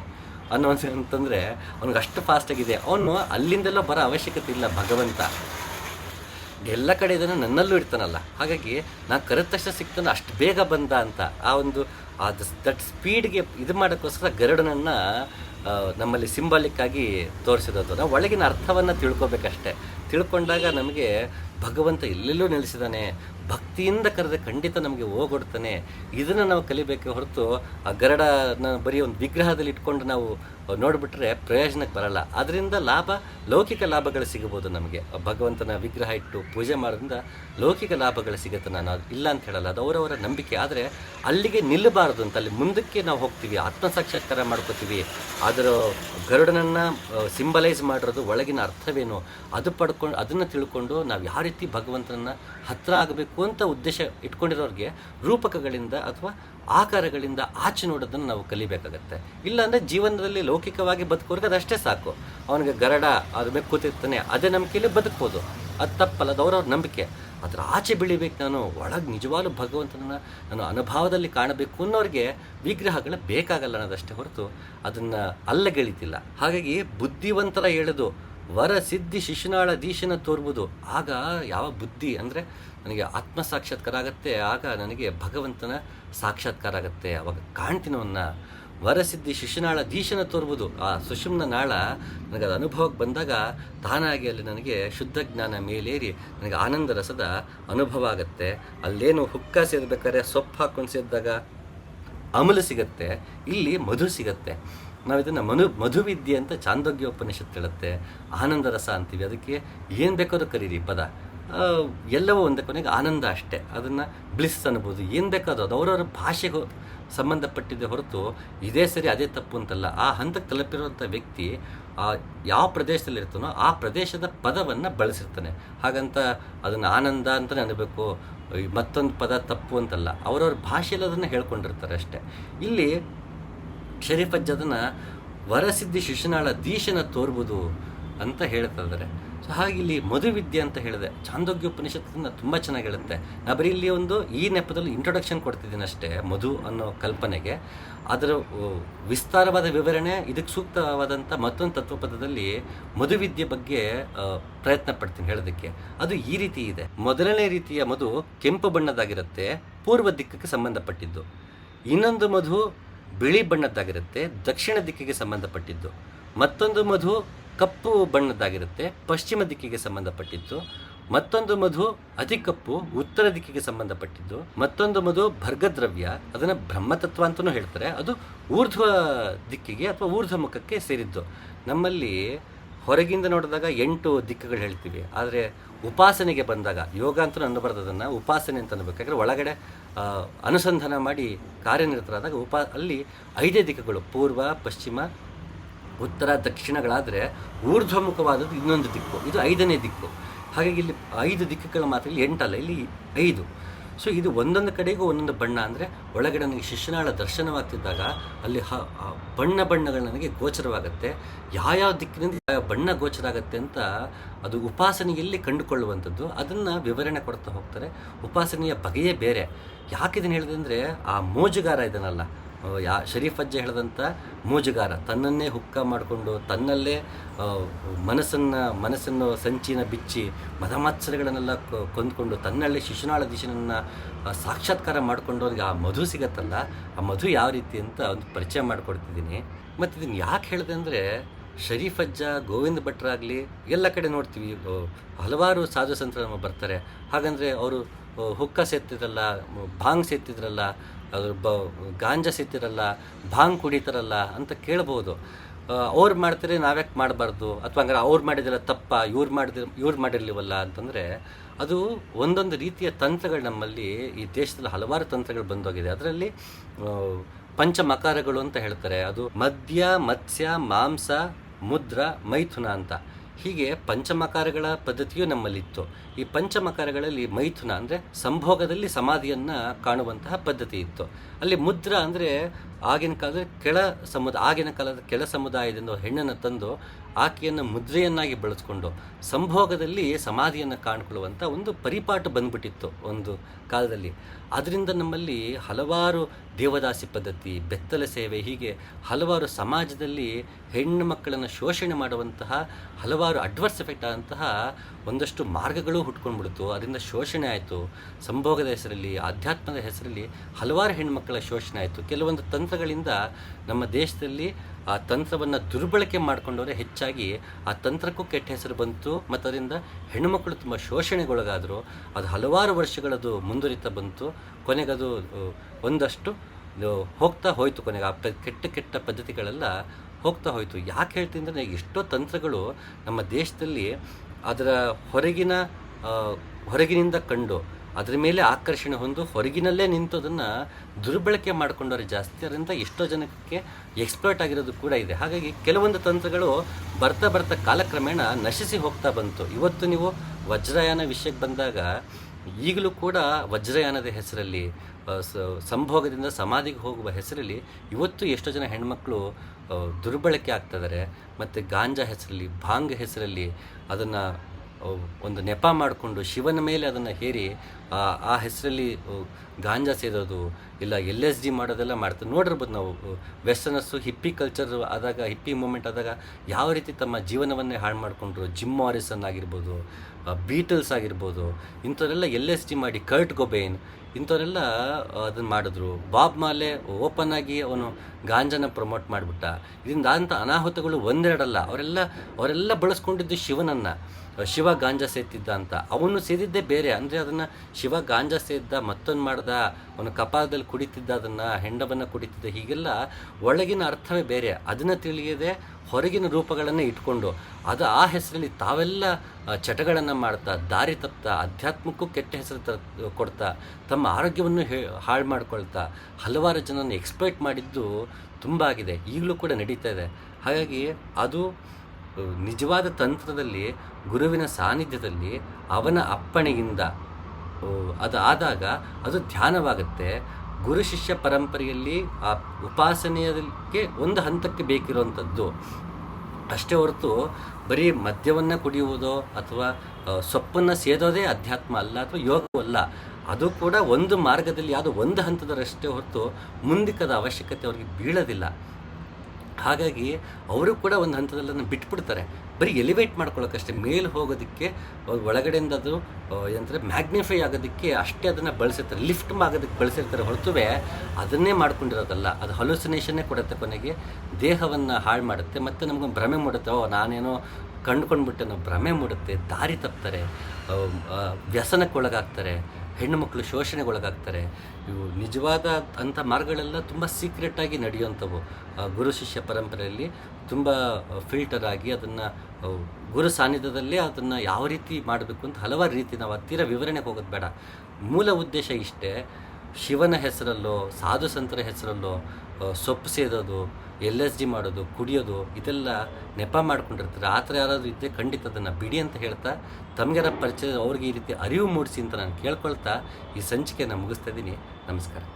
ಅನ್ನೋ ಅಂತಂದರೆ, ಅವ್ನಿಗೆ ಅಷ್ಟು ಫಾಸ್ಟಾಗಿದೆ ಅವನು ಅಲ್ಲಿಂದೆಲ್ಲೋ ಬರೋ ಅವಶ್ಯಕತೆ ಇಲ್ಲ ಭಗವಂತ. ಎಲ್ಲ ಕಡೆ ಇದನ್ನು ನನ್ನಲ್ಲೂ ಇರ್ತಾನಲ್ಲ ಹಾಗಾಗಿ ನಾನು ಕರೆದ ತಕ್ಷಣ ಸಿಗ್ತಾನೆ ಅಷ್ಟು ಬೇಗ ಬಂದ ಅಂತ ಆ ಒಂದು ಅದು ದಟ್ ಸ್ಪೀಡ್ಗೆ ಇದು ಮಾಡೋಕ್ಕೋಸ್ಕರ ಗರುಡನನ್ನು ನಮ್ಮಲ್ಲಿ ಸಿಂಬಾಲಿಕ್ ಆಗಿ ತೋರಿಸಿರೋದು. ನಾವು ಒಳಗಿನ ಅರ್ಥವನ್ನು ತಿಳ್ಕೊಬೇಕಷ್ಟೆ. ತಿಳ್ಕೊಂಡಾಗ ನಮಗೆ ಭಗವಂತ ಎಲ್ಲೆಲ್ಲೂ ನೆಲೆಸಿದ್ದಾನೆ ಭಕ್ತಿಯಿಂದ ಕರೆದ ಖಂಡಿತ ನಮಗೆ ಹೋಗೊಡ್ತಾನೆ ಇದನ್ನು ನಾವು ಕಲಿಬೇಕೆ ಹೊರತು ಆ ಗರಡನ ಬರೀ ಒಂದು ವಿಗ್ರಹದಲ್ಲಿ ಇಟ್ಕೊಂಡು ನಾವು ನೋಡಿಬಿಟ್ರೆ ಪ್ರಯೋಜನಕ್ಕೆ ಬರಲ್ಲ. ಅದರಿಂದ ಲಾಭ, ಲೌಕಿಕ ಲಾಭಗಳು ಸಿಗಬಹುದು ನಮಗೆ. ಭಗವಂತನ ವಿಗ್ರಹ ಇಟ್ಟು ಪೂಜೆ ಮಾಡೋದ್ರಿಂದ ಲೌಕಿಕ ಲಾಭಗಳು ಸಿಗುತ್ತೆ ನಾನು. ಅದು ಇಲ್ಲ ಅಂತ ಹೇಳಲ್ಲ, ಅದು ಅವರವರ ನಂಬಿಕೆ. ಆದರೆ ಅಲ್ಲಿಗೆ ನಿಲ್ಲಬಾರದು ಅಂತ, ಅಲ್ಲಿ ಮುಂದಕ್ಕೆ ನಾವು ಹೋಗ್ತೀವಿ, ಆತ್ಮಸಾಕ್ಷಾತ್ಕಾರ ಮಾಡ್ಕೋತೀವಿ. ಅದರ ಗರುಡನನ್ನು ಸಿಂಬಲೈಸ್ ಮಾಡಿರೋದು ಒಳಗಿನ ಅರ್ಥವೇನು? ಅದು ಪಡ್ಕೊಂಡು, ಅದನ್ನು ತಿಳ್ಕೊಂಡು ನಾವು ಯಾವ ರೀತಿ ಭಗವಂತನನ್ನು ಹತ್ರ ಆಗಬೇಕು ಅಂತ ಉದ್ದೇಶ ಇಟ್ಕೊಂಡಿರೋರಿಗೆ ರೂಪಕಗಳಿಂದ ಅಥವಾ ಆಕಾರಗಳಿಂದ ಆಚೆ ನೋಡೋದನ್ನು ನಾವು ಕಲಿಬೇಕಾಗತ್ತೆ. ಇಲ್ಲಾಂದರೆ ಜೀವನದಲ್ಲಿ ಲೌಕಿಕವಾಗಿ ಬದುಕೋರ್ಗೆ ಅದಷ್ಟೇ ಸಾಕು. ಅವನಿಗೆ ಗರಡ ಅದ್ರ ಮೇಲೆ ಕೂತಿರ್ತಾನೆ, ಅದೇ ನಂಬಿಕೆಯಲ್ಲಿ ಬದುಕ್ಬೋದು. ಅದು ತಪ್ಪಲ್ಲ ಅದು ಅವ್ರವ್ರ ನಂಬಿಕೆ. ಅದರ ಆಚೆ ಬೆಳಿಬೇಕು ನಾನು, ಒಳಗೆ ನಿಜವಾಗ್ಲೂ ಭಗವಂತನನ್ನ ನಾನು ಅನುಭವದಲ್ಲಿ ಕಾಣಬೇಕು ಅನ್ನೋರಿಗೆ ವಿಗ್ರಹಗಳು ಬೇಕಾಗಲ್ಲ ಅನ್ನೋದಷ್ಟೇ ಹೊರತು ಅದನ್ನು ಅಲ್ಲಗೆಳಿತಿಲ್ಲ ಹಾಗಾಗಿ ಬುದ್ಧಿವಂತರ ಹೇಳೋದು ವರ ಸಿದ್ಧಿ ಶಿಶುನಾಳ ದೀಶನ ತೋರ್ಬೋದು. ಆಗ ಯಾವ ಬುದ್ಧಿ ಅಂದರೆ ನನಗೆ ಆತ್ಮ ಸಾಕ್ಷಾತ್ಕಾರ ಆಗುತ್ತೆ, ಆಗ ನನಗೆ ಭಗವಂತನ ಸಾಕ್ಷಾತ್ಕಾರ ಆಗುತ್ತೆ. ಅವಾಗ ಕಾಣ್ತೀನವನ್ನ ವರಸಿದ್ಧಿ ಶಿಶುನಾಳ ದೀಶನ ತೋರ್ಬೋದು. ಆ ಸುಷುಮ್ನ ನಾಳ ನನಗೆ ಅದು ಅನುಭವಕ್ಕೆ ಬಂದಾಗ ತಾನಾಗಿ ಅಲ್ಲಿ ನನಗೆ ಶುದ್ಧ ಜ್ಞಾನ ಮೇಲೇರಿ, ನನಗೆ ಆನಂದ ರಸದ ಅನುಭವ ಆಗುತ್ತೆ. ಅಲ್ಲೇನು ಹುಕ್ಕ ಸೇರ್ಬೇಕಾದ್ರೆ ಸೊಪ್ಪು ಹಾಕ್ಕೊಂಡು ಸೇರಿದಾಗ ಅಮಲು ಸಿಗತ್ತೆ, ಇಲ್ಲಿ ಮಧು ಸಿಗತ್ತೆ. ನಾವು ಇದನ್ನು ಮನು, ಮಧುವಿದ್ಯೆ ಅಂತ ಚಾಂದೋಗ್ಯ ಉಪನಿಷತ್ ಹೇಳುತ್ತೆ. ಆನಂದ ರಸ ಅಂತೀವಿ. ಅದಕ್ಕೆ ಏನು ಬೇಕಾದ್ರೂ ಕರೀರಿ, ಪದ. ಎಲ್ಲವೂ ಒಂದೇ ಕೊನೆಗೆ ಆನಂದ ಅಷ್ಟೇ. ಅದನ್ನು ಬ್ಲಿಸ್ ಅನ್ಬೋದು ಏನು ಬೇಕಾದ್ರೂ ಅದು ಅವರವ್ರ ಭಾಷೆಗೂ ಸಂಬಂಧಪಟ್ಟಿದ್ದೆ ಹೊರತು ಇದೇ ಸರಿ ಅದೇ ತಪ್ಪು ಅಂತಲ್ಲ. ಆ ಹಂತಕ್ಕೆ ತಲುಪಿರುವಂಥ ವ್ಯಕ್ತಿ ಆ ಯಾವ ಪ್ರದೇಶದಲ್ಲಿ ಇರ್ತಾನೋ ಆ ಪ್ರದೇಶದ ಪದವನ್ನು ಬಳಸಿರ್ತಾನೆ. ಹಾಗಂತ ಅದನ್ನು ಆನಂದ ಅಂತಲೇ ಅನ್ಬೇಕು. ಈ ಮತ್ತೊಂದು ಪದ ತಪ್ಪು ಅಂತಲ್ಲ. ಅವರವ್ರ ಭಾಷೆಯಲ್ಲಿ ಅದನ್ನು ಹೇಳ್ಕೊಂಡಿರ್ತಾರೆ ಅಷ್ಟೇ. ಇಲ್ಲಿ ಶರೀಫ್ ಅಜ್ಜದನ್ನ ವರಸಿದ್ಧಿ ಶಿಶುನಾಳ ದೀಶನ ತೋರ್ಬೋದು ಅಂತ ಹೇಳ್ತಾ ಇದ್ದಾರೆ ಸೊ ಹಾಗೆ ಇಲ್ಲಿ ಮಧುವಿದ್ಯೆ ಅಂತ ಹೇಳಿದೆ ಚಾಂದೋಗ್ಯ ಉಪನಿಷತ್ತನ್ನ ತುಂಬ ಚೆನ್ನಾಗಿ ಹೇಳುತ್ತೆ. ನಾ ಬರೀ ಇಲ್ಲಿ ಒಂದು ಈ ನೆಪದಲ್ಲಿ ಇಂಟ್ರೊಡಕ್ಷನ್ ಕೊಡ್ತಿದ್ದೀನಿ ಅಷ್ಟೇ, ಮಧು ಅನ್ನೋ ಕಲ್ಪನೆಗೆ. ಅದರ ವಿಸ್ತಾರವಾದ ವಿವರಣೆ, ಇದಕ್ಕೆ ಸೂಕ್ತವಾದಂಥ ಮತ್ತೊಂದು ತತ್ವಪದದಲ್ಲಿ ಮಧುವಿದ್ಯೆ ಬಗ್ಗೆ ಪ್ರಯತ್ನ ಪಡ್ತೀನಿ ಹೇಳೋದಕ್ಕೆ. ಅದು ಈ ರೀತಿ ಇದೆ. ಮೊದಲನೇ ರೀತಿಯ ಮಧು ಕೆಂಪು ಬಣ್ಣದಾಗಿರುತ್ತೆ, ಪೂರ್ವ ದಿಕ್ಕಕ್ಕೆ ಸಂಬಂಧಪಟ್ಟಿದ್ದು. ಇನ್ನೊಂದು ಮಧು ಬಿಳಿ ಬಣ್ಣದ್ದಾಗಿರುತ್ತೆ, ದಕ್ಷಿಣ ದಿಕ್ಕಿಗೆ ಸಂಬಂಧಪಟ್ಟಿದ್ದು. ಮತ್ತೊಂದು ಮಧು ಕಪ್ಪು ಬಣ್ಣದ್ದಾಗಿರುತ್ತೆ, ಪಶ್ಚಿಮ ದಿಕ್ಕಿಗೆ ಸಂಬಂಧಪಟ್ಟಿದ್ದು. ಮತ್ತೊಂದು ಮಧು ಅತಿ ಕಪ್ಪು, ಉತ್ತರ ದಿಕ್ಕಿಗೆ ಸಂಬಂಧಪಟ್ಟಿದ್ದು. ಮತ್ತೊಂದು ಮಧು ಭರ್ಗದ್ರವ್ಯ, ಅದನ್ನು ಬ್ರಹ್ಮತತ್ವ ಅಂತಲೂ ಹೇಳ್ತಾರೆ. ಅದು ಊರ್ಧ್ವ ದಿಕ್ಕಿಗೆ ಅಥವಾ ಊರ್ಧ್ವ ಮುಖಕ್ಕೆ ಸೇರಿದ್ದು. ನಮ್ಮಲ್ಲಿ ಹೊರಗಿಂದ ನೋಡಿದಾಗ ಎಂಟು ದಿಕ್ಕುಗಳು ಹೇಳ್ತೀವಿ. ಆದರೆ ಉಪಾಸನೆಗೆ ಬಂದಾಗ, ಯೋಗ ಅಂತ ಅನ್ನಬಾರ್ದು ಅದನ್ನು ಉಪಾಸನೆ ಅಂತ ಅನ್ಬೇಕು ಯಾಕಂದರೆ ಒಳಗಡೆ ಅನುಸಂಧಾನ ಮಾಡಿ ಕಾರ್ಯನಿರತರಾದಾಗ ಉಪಾ, ಅಲ್ಲಿ ಐದೇ ದಿಕ್ಕುಗಳು, ಪೂರ್ವ, ಪಶ್ಚಿಮ, ಉತ್ತರ, ದಕ್ಷಿಣಗಳಾದರೆ ಊರ್ಧ್ವಮುಖವಾದದ್ದು ಇನ್ನೊಂದು ದಿಕ್ಕು. ಇದು ಐದನೇ ದಿಕ್ಕು. ಹಾಗಾಗಿ ಇಲ್ಲಿ ಐದು ದಿಕ್ಕುಗಳ ಮಾತ್ರ, ಇಲ್ಲಿ ಎಂಟಲ್ಲ, ಇಲ್ಲಿ ಐದು. ಸೊ ಇದು ಒಂದೊಂದು ಕಡೆಗೂ ಒಂದೊಂದು ಬಣ್ಣ. ಅಂದರೆ ಒಳಗಡೆ ನನಗೆ ಶಿಶುನಾಳ ದರ್ಶನವಾಗ್ತಿದ್ದಾಗ ಅಲ್ಲಿ ಹ ಬಣ್ಣ ಬಣ್ಣಗಳು ನನಗೆ ಗೋಚರವಾಗುತ್ತೆ. ಯಾವ್ಯಾವ ದಿಕ್ಕಿನಿಂದ ಯಾವ ಬಣ್ಣ ಗೋಚರ ಆಗುತ್ತೆ ಅಂತ ಅದು ಉಪಾಸನೆಯಲ್ಲಿ ಕಂಡುಕೊಳ್ಳುವಂಥದ್ದು. ಅದನ್ನು ವಿವರಣೆ ಕೊಡ್ತಾ ಹೋಗ್ತಾರೆ. ಉಪಾಸನೆಯ ಬಗೆಯೇ ಬೇರೆ. ಯಾಕಿದನ್ನು ಹೇಳಿದೆ ಅಂದರೆ ಆ ಮೋಜುಗಾರ ಇದನ್ನಲ್ಲ ಯಾ, ಶರೀಫ್ ಅಜ್ಜ ಹೇಳಿದಂಥ ಮೂಜುಗಾರ, ತನ್ನನ್ನೇ ಹುಕ್ಕ ಮಾಡಿಕೊಂಡು ತನ್ನಲ್ಲೇ ಮನಸ್ಸನ್ನು ಮನಸ್ಸನ್ನು ಸಂಚಿನ ಬಿಚ್ಚಿ ಮದಮಾತ್ಸರಗಳನ್ನೆಲ್ಲ ಕೊಂದ್ಕೊಂಡು ತನ್ನಲ್ಲೇ ಶಿಶುನಾಳ ದಿಶನನ್ನು ಸಾಕ್ಷಾತ್ಕಾರ ಮಾಡ್ಕೊಂಡವ್ರಿಗೆ ಆ ಮಧು ಸಿಗತ್ತಲ್ಲ, ಆ ಮಧು ಯಾವ ರೀತಿ ಅಂತ ಒಂದು ಪರಿಚಯ ಮಾಡಿಕೊಡ್ತಿದ್ದೀನಿ. ಮತ್ತು ಇದನ್ನು ಯಾಕೆ ಹೇಳಿದೆ ಅಂದರೆ, ಶರೀಫ್ ಅಜ್ಜ, ಗೋವಿಂದ ಭಟ್ರಾಗಲಿ ಎಲ್ಲ ಕಡೆ ನೋಡ್ತೀವಿ. ಹಲವಾರು ಸಾಧು ಸಂತರು ಬರ್ತಾರೆ. ಹಾಗಂದರೆ ಅವರು ಹುಕ್ಕ ಸೇರ್ತಿದ್ರಲ್ಲ, ಭಾಂಗ್ ಸೇರ್ತಿದ್ರಲ್ಲ ಅದ್ರ ಬ ಗಾಂಜಾ ಸಿಗ್ತಿರಲ್ಲ, ಭಾಂಗ್ ಕುಡಿತಾರಲ್ಲ ಅಂತ ಕೇಳ್ಬೋದು. ಅವ್ರು ಮಾಡ್ತಾರೆ ನಾವ್ಯಾಕೆ ಮಾಡಬಾರ್ದು? ಅಥವಾ ಹಂಗಾರೆ ಅವ್ರು ಮಾಡಿದಿಲ್ಲ ತಪ್ಪ, ಇವ್ರು ಮಾಡಿದ, ಇವ್ರು ಮಾಡಿರ್ಲಿವಲ್ಲ ಅಂತಂದರೆ ಅದು ಒಂದೊಂದು ರೀತಿಯ ತಂತ್ರಗಳು ನಮ್ಮಲ್ಲಿ ಈ ದೇಶದಲ್ಲಿ ಹಲವಾರು ತಂತ್ರಗಳು ಬಂದೋಗಿದೆ. ಅದರಲ್ಲಿ ಪಂಚಮಕಾರಗಳು ಅಂತ ಹೇಳ್ತಾರೆ. ಅದು ಮದ್ಯ, ಮತ್ಸ್ಯ, ಮಾಂಸ, ಮುದ್ರ, ಮೈಥುನ ಅಂತ. ಹೀಗೆ ಪಂಚಮಕಾರಗಳ ಪದ್ಧತಿಯು ನಮ್ಮಲ್ಲಿತ್ತು. ಈ ಪಂಚಮಕಾರಗಳಲ್ಲಿ ಮೈಥುನ ಅಂದರೆ ಸಂಭೋಗದಲ್ಲಿ ಸಮಾಧಿಯನ್ನು ಕಾಣುವಂತಹ ಪದ್ಧತಿ ಇತ್ತು. ಅಲ್ಲಿ ಮುದ್ರ ಅಂದರೆ ಆಗಿನ ಕಾಲದ ಕೆಳ ಸಮುದಾಯ ಆಗಿನ ಕಾಲದ ಕೆಳ ಸಮುದಾಯದಿಂದ ಹೆಣ್ಣನ್ನು ತಂದು ಆಕೆಯನ್ನು ಮುದ್ರೆಯನ್ನಾಗಿ ಬಳಸ್ಕೊಂಡು ಸಂಭೋಗದಲ್ಲಿ ಸಮಾಧಿಯನ್ನು ಕಾಣ್ಕೊಳ್ಳುವಂಥ ಒಂದು ಪರಿಪಾಠ ಬಂದ್ಬಿಟ್ಟಿತ್ತು ಒಂದು ಕಾಲದಲ್ಲಿ. ಅದರಿಂದ ನಮ್ಮಲ್ಲಿ ಹಲವಾರು ದೇವದಾಸಿ ಪದ್ಧತಿ, ಬೆತ್ತಲ ಸೇವೆ ಹೀಗೆ ಹಲವಾರು ಸಮಾಜದಲ್ಲಿ ಹೆಣ್ಣು ಮಕ್ಕಳನ್ನು ಶೋಷಣೆ ಮಾಡುವಂತಹ ಹಲವಾರು ಅಡ್ವರ್ಸ್ ಎಫೆಕ್ಟ್ ಆದಂತಹ ಒಂದಷ್ಟು ಮಾರ್ಗಗಳು ಹುಟ್ಕೊಂಡ್ಬಿಡ್ತು. ಅದರಿಂದ ಶೋಷಣೆ ಆಯಿತು. ಸಂಭೋಗದ ಹೆಸರಲ್ಲಿ, ಆಧ್ಯಾತ್ಮದ ಹೆಸರಲ್ಲಿ ಹಲವಾರು ಹೆಣ್ಣುಮಕ್ಕಳ ಶೋಷಣೆ ಆಯಿತು. ಕೆಲವೊಂದು ತಂತ್ರಗಳಿಂದ ನಮ್ಮ ದೇಶದಲ್ಲಿ ಆ ತಂತ್ರವನ್ನು ದುರ್ಬಳಕೆ ಮಾಡಿಕೊಂಡವರೆ ಹೆಚ್ಚಾಗಿ ಆ ತಂತ್ರಕ್ಕೂ ಕೆಟ್ಟ ಹೆಸರು ಬಂತು ಮತ್ತು ಅದರಿಂದ ಹೆಣ್ಣುಮಕ್ಕಳು ತುಂಬ ಶೋಷಣೆಗೊಳಗಾದರು. ಅದು ಹಲವಾರು ವರ್ಷಗಳದು ಮುಂದುವರಿತಾ ಬಂತು. ಕೊನೆಗದು ಒಂದಷ್ಟು ಹೋಗ್ತಾ ಹೋಯಿತು ಕೊನೆಗೆ. ಆ ಕೆಟ್ಟ ಕೆಟ್ಟ ಪದ್ಧತಿಗಳೆಲ್ಲ ಹೋಗ್ತಾ ಹೋಯಿತು. ಯಾಕೆ ಹೇಳ್ತೀನಿ ಅಂದರೆ, ಎಷ್ಟೋ ತಂತ್ರಗಳು ನಮ್ಮ ದೇಶದಲ್ಲಿ ಅದರ ಹೊರಗಿನ ಹೊರಗಿನಿಂದ ಕಂಡು ಅದರ ಮೇಲೆ ಆಕರ್ಷಣೆ ಹೊಂದು ಹೊರಗಿನಲ್ಲೇ ನಿಂತು ಅದನ್ನು ದುರ್ಬಳಕೆ ಮಾಡ್ಕೊಂಡವ್ರೆ ಜಾಸ್ತಿ ಅದರಿಂದ ಎಷ್ಟೋ ಜನಕ್ಕೆ ಎಕ್ಸ್ಪರ್ಟ್ ಆಗಿರೋದು ಕೂಡ ಇದೆ. ಹಾಗಾಗಿ ಕೆಲವೊಂದು ತಂತ್ರಗಳು ಬರ್ತಾ ಬರ್ತಾ ಕಾಲಕ್ರಮೇಣ ನಶಿಸಿ ಹೋಗ್ತಾ ಬಂತು. ಇವತ್ತು ನೀವು ವಜ್ರಯಾನ ವಿಷಯಕ್ಕೆ ಬಂದಾಗ ಈಗಲೂ ಕೂಡ ವಜ್ರಯಾನದ ಹೆಸರಲ್ಲಿ ಸಂಭೋಗದಿಂದ ಸಮಾಧಿಗೆ ಹೋಗುವ ಹೆಸರಲ್ಲಿ ಇವತ್ತು ಎಷ್ಟೋ ಜನ ಹೆಣ್ಮಕ್ಳು ದುರ್ಬಳಕೆ ಆಗ್ತಾ ಇದ್ದಾರೆ ಮತ್ತು ಗಾಂಜಾ ಹೆಸರಲ್ಲಿ, ಭಾಂಗ್ ಹೆಸರಲ್ಲಿ ಅದನ್ನು ಒಂದು ನೆಪ ಮಾಡಿಕೊಂಡು ಶಿವನ ಮೇಲೆ ಅದನ್ನು ಹೇರಿ, ಆ ಹೆಸರಲ್ಲಿ ಗಾಂಜಾ ಸೇದೋದು, ಇಲ್ಲ ಎಲ್ ಎಸ್ ಡಿ ಮಾಡೋದೆಲ್ಲ ಮಾಡ್ತಾರೆ ನೋಡಿರ್ಬೋದು ನಾವು ವೆಸ್ಟರ್ನಸ್ಸು ಹಿಪ್ಪಿ ಕಲ್ಚರ್ ಆದಾಗ ಹಿಪ್ಪಿ ಮೂಮೆಂಟ್ ಆದಾಗ ಯಾವ ರೀತಿ ತಮ್ಮ ಜೀವನವನ್ನೇ ಹಾಳು ಮಾಡಿಕೊಂಡ್ರು ಜಿಮ್ ಮಾರಿಸನ್ ಆಗಿರ್ಬೋದು ಬೀಟಲ್ಸ್ ಆಗಿರ್ಬೋದು, ಇಂಥವರೆಲ್ಲ ಎಲ್ ಎಸ್ ಡಿ ಮಾಡಿ ಕರ್ಟ್ ಗೊಬೇನ್ ಇಂಥವರೆಲ್ಲ ಅದನ್ನು ಮಾಡಿದ್ರು. ಬಾಬ್ ಮಾಲೆ ಓಪನ್ ಆಗಿ ಅವನು ಗಾಂಜಾನ ಪ್ರಮೋಟ್ ಮಾಡಿಬಿಟ್ಟ. ಇದರಿಂದ ಅಂಥ ಅನಾಹುತಗಳು ಒಂದೆರಡಲ್ಲ. ಅವರೆಲ್ಲ ಅವರೆಲ್ಲ ಬಳಸ್ಕೊಂಡಿದ್ದು ಶಿವನನ್ನು. ಶಿವ ಗಾಂಜಾ ಸೇತಿದ್ದ ಅಂತ. ಅವನು ಸೇದಿದ್ದೇ ಬೇರೆ. ಅಂದರೆ ಅದನ್ನು ಶಿವ ಗಾಂಜಾ ಸೇದ್ದ, ಮತ್ತೊಂದು ಮಾಡ್ದ, ಅವನು ಕಪಾಲದಲ್ಲಿ ಕುಡಿತಿದ್ದ, ಅದನ್ನು ಹೆಂಡವನ್ನು ಕುಡಿತಿದ್ದ, ಹೀಗೆಲ್ಲ ಒಳಗಿನ ಅರ್ಥವೇ ಬೇರೆ. ಅದನ್ನು ತಿಳಿಯದೆ ಹೊರಗಿನ ರೂಪಗಳನ್ನು ಇಟ್ಕೊಂಡು, ಅದು ಆ ಹೆಸರಲ್ಲಿ ತಾವೆಲ್ಲ ಚಟಗಳನ್ನು ಮಾಡ್ತಾ, ದಾರಿ ತಪ್ತಾ, ಅಧ್ಯಾತ್ಮಕ್ಕೂ ಕೆಟ್ಟ ಹೆಸರು ತ, ಕೊಡ್ತಾ, ತಮ್ಮ ಆರೋಗ್ಯವನ್ನು ಹೇ, ಹಾಳು ಮಾಡ್ಕೊಳ್ತಾ, ಹಲವಾರು ಜನನ ಎಕ್ಸ್ಪೆಕ್ಟ್ ಮಾಡಿದ್ದು ತುಂಬ ಆಗಿದೆ ಈಗಲೂ ಕೂಡ ನಡೀತಾ ಇದೆ. ಹಾಗಾಗಿ ಅದು ನಿಜವಾದ ತಂತ್ರದಲ್ಲಿ, ಗುರುವಿನ ಸಾನ್ನಿಧ್ಯದಲ್ಲಿ, ಅವನ ಅಪ್ಪಣೆಯಿಂದ ಅದು ಆದಾಗ ಅದು ಧ್ಯಾನವಾಗುತ್ತೆ. ಗುರು ಶಿಷ್ಯ ಪರಂಪರೆಯಲ್ಲಿ ಆ ಉಪಾಸನೆಯಕ್ಕೆ ಒಂದು ಹಂತಕ್ಕೆ ಬೇಕಿರುವಂಥದ್ದು. ಅಷ್ಟೇ ಹೊರತು, ಬರೀ ಮದ್ಯವನ್ನು ಕುಡಿಯುವುದೋ ಅಥವಾ ಸೊಪ್ಪನ್ನು ಸೇದೋದೇ ಅಧ್ಯಾತ್ಮ ಅಲ್ಲ ಅಥವಾ ಯೋಗವಲ್ಲ ಅದು ಕೂಡ ಒಂದು ಮಾರ್ಗದಲ್ಲಿ ಯಾವುದೋ ಒಂದು ಹಂತದರಷ್ಟೇ ಹೊರತು ಮುಂದಕ್ಕದ ಅವಶ್ಯಕತೆ ಅವ್ರಿಗೆ ಬೀಳೋದಿಲ್ಲ. ಹಾಗಾಗಿ ಅವರು ಕೂಡ ಒಂದು ಹಂತದಲ್ಲಿ ಅದನ್ನು ಬಿಟ್ಬಿಡ್ತಾರೆ. ಬರೀ ಎಲಿವೇಟ್ ಮಾಡ್ಕೊಳ್ಳೋಕ್ಕಷ್ಟೇ ಮೇಲೆ ಹೋಗೋದಕ್ಕೆ, ಒಳಗಡೆಯಿಂದ ಅದು ಏನಂದರೆ ಮ್ಯಾಗ್ನಿಫೈ ಆಗೋದಕ್ಕೆ ಅಷ್ಟೇ ಅದನ್ನು ಬಳಸಿರ್ತಾರೆ, ಲಿಫ್ಟ್ ಆಗೋದಕ್ಕೆ ಬಳಸಿರ್ತಾರೆ, ಹೊರತುವೆ ಅದನ್ನೇ ಮಾಡ್ಕೊಂಡಿರೋದಲ್ಲ. ಅದು ಹಲುಸಿನೇಷನ್ನೇ ಕೊಡುತ್ತೆ ಕೊನೆಗೆ, ದೇಹವನ್ನು ಹಾಳು ಮಾಡುತ್ತೆ, ಮತ್ತು ನಮಗೊಂದು ಭ್ರಮೆ ಮೂಡುತ್ತೆ, ಓ, ನಾನೇನೋ ಕಂಡುಕೊಂಡ್ಬಿಟ್ಟೆ ನಾವು ಭ್ರಮೆ ಮೂಡುತ್ತೆ, ದಾರಿ ತಪ್ತಾರೆ ವ್ಯಸನಕ್ಕೊಳಗಾಗ್ತಾರೆ ಹೆಣ್ಣು ಮಕ್ಕಳು ಶೋಷಣೆಗೊಳಗಾಗ್ತಾರೆ. ಇವು ನಿಜವಾದ ಅಂಥ ಮಾರ್ಗಗಳೆಲ್ಲ ತುಂಬ ಸೀಕ್ರೆಟ್ಟಾಗಿ ನಡೆಯುವಂಥವು. ಗುರು ಶಿಷ್ಯ ಪರಂಪರೆಯಲ್ಲಿ ತುಂಬ ಫಿಲ್ಟರ್ ಆಗಿ ಅದನ್ನು ಗುರು ಸಾನ್ನಿಧ್ಯದಲ್ಲೇ ಅದನ್ನು ಯಾವ ರೀತಿ ಮಾಡಬೇಕು ಅಂತ ಹಲವಾರು ರೀತಿ ನಾವು ಹತ್ತಿರ ವಿವರಣೆಗೆ ಹೋಗೋದು ಬೇಡ. ಮೂಲ ಉದ್ದೇಶ ಇಷ್ಟೇ, ಶಿವನ ಹೆಸರಲ್ಲೋ, ಸಾಧು ಸಂತರ ಹೆಸರಲ್ಲೋ ಸೊಪ್ಪು ಸೇದೋದು ಎಲ್ ಎಸ್ ಜಿ ಮಾಡೋದು, ಕುಡಿಯೋದು, ಇದೆಲ್ಲ ನೆಪ ಮಾಡ್ಕೊಂಡಿರ್ತಾರೆ. ಆ ಥರ ಯಾರಾದರೂ ಇದ್ದರೆ ಖಂಡಿತ ಅದನ್ನು ಬಿಡಿ ಅಂತ ಹೇಳ್ತಾ, ತಮಗೆಲ್ಲ ಪರಿಚಯ, ಅವ್ರಿಗೆ ಈ ರೀತಿ ಅರಿವು ಮೂಡಿಸಿ ಅಂತ ನಾನು ಕೇಳ್ಕೊಳ್ತಾ ಈ ಸಂಚಿಕೆಯನ್ನು ಮುಗಿಸ್ತಾ ಇದ್ದೀನಿ. ನಮಸ್ಕಾರ.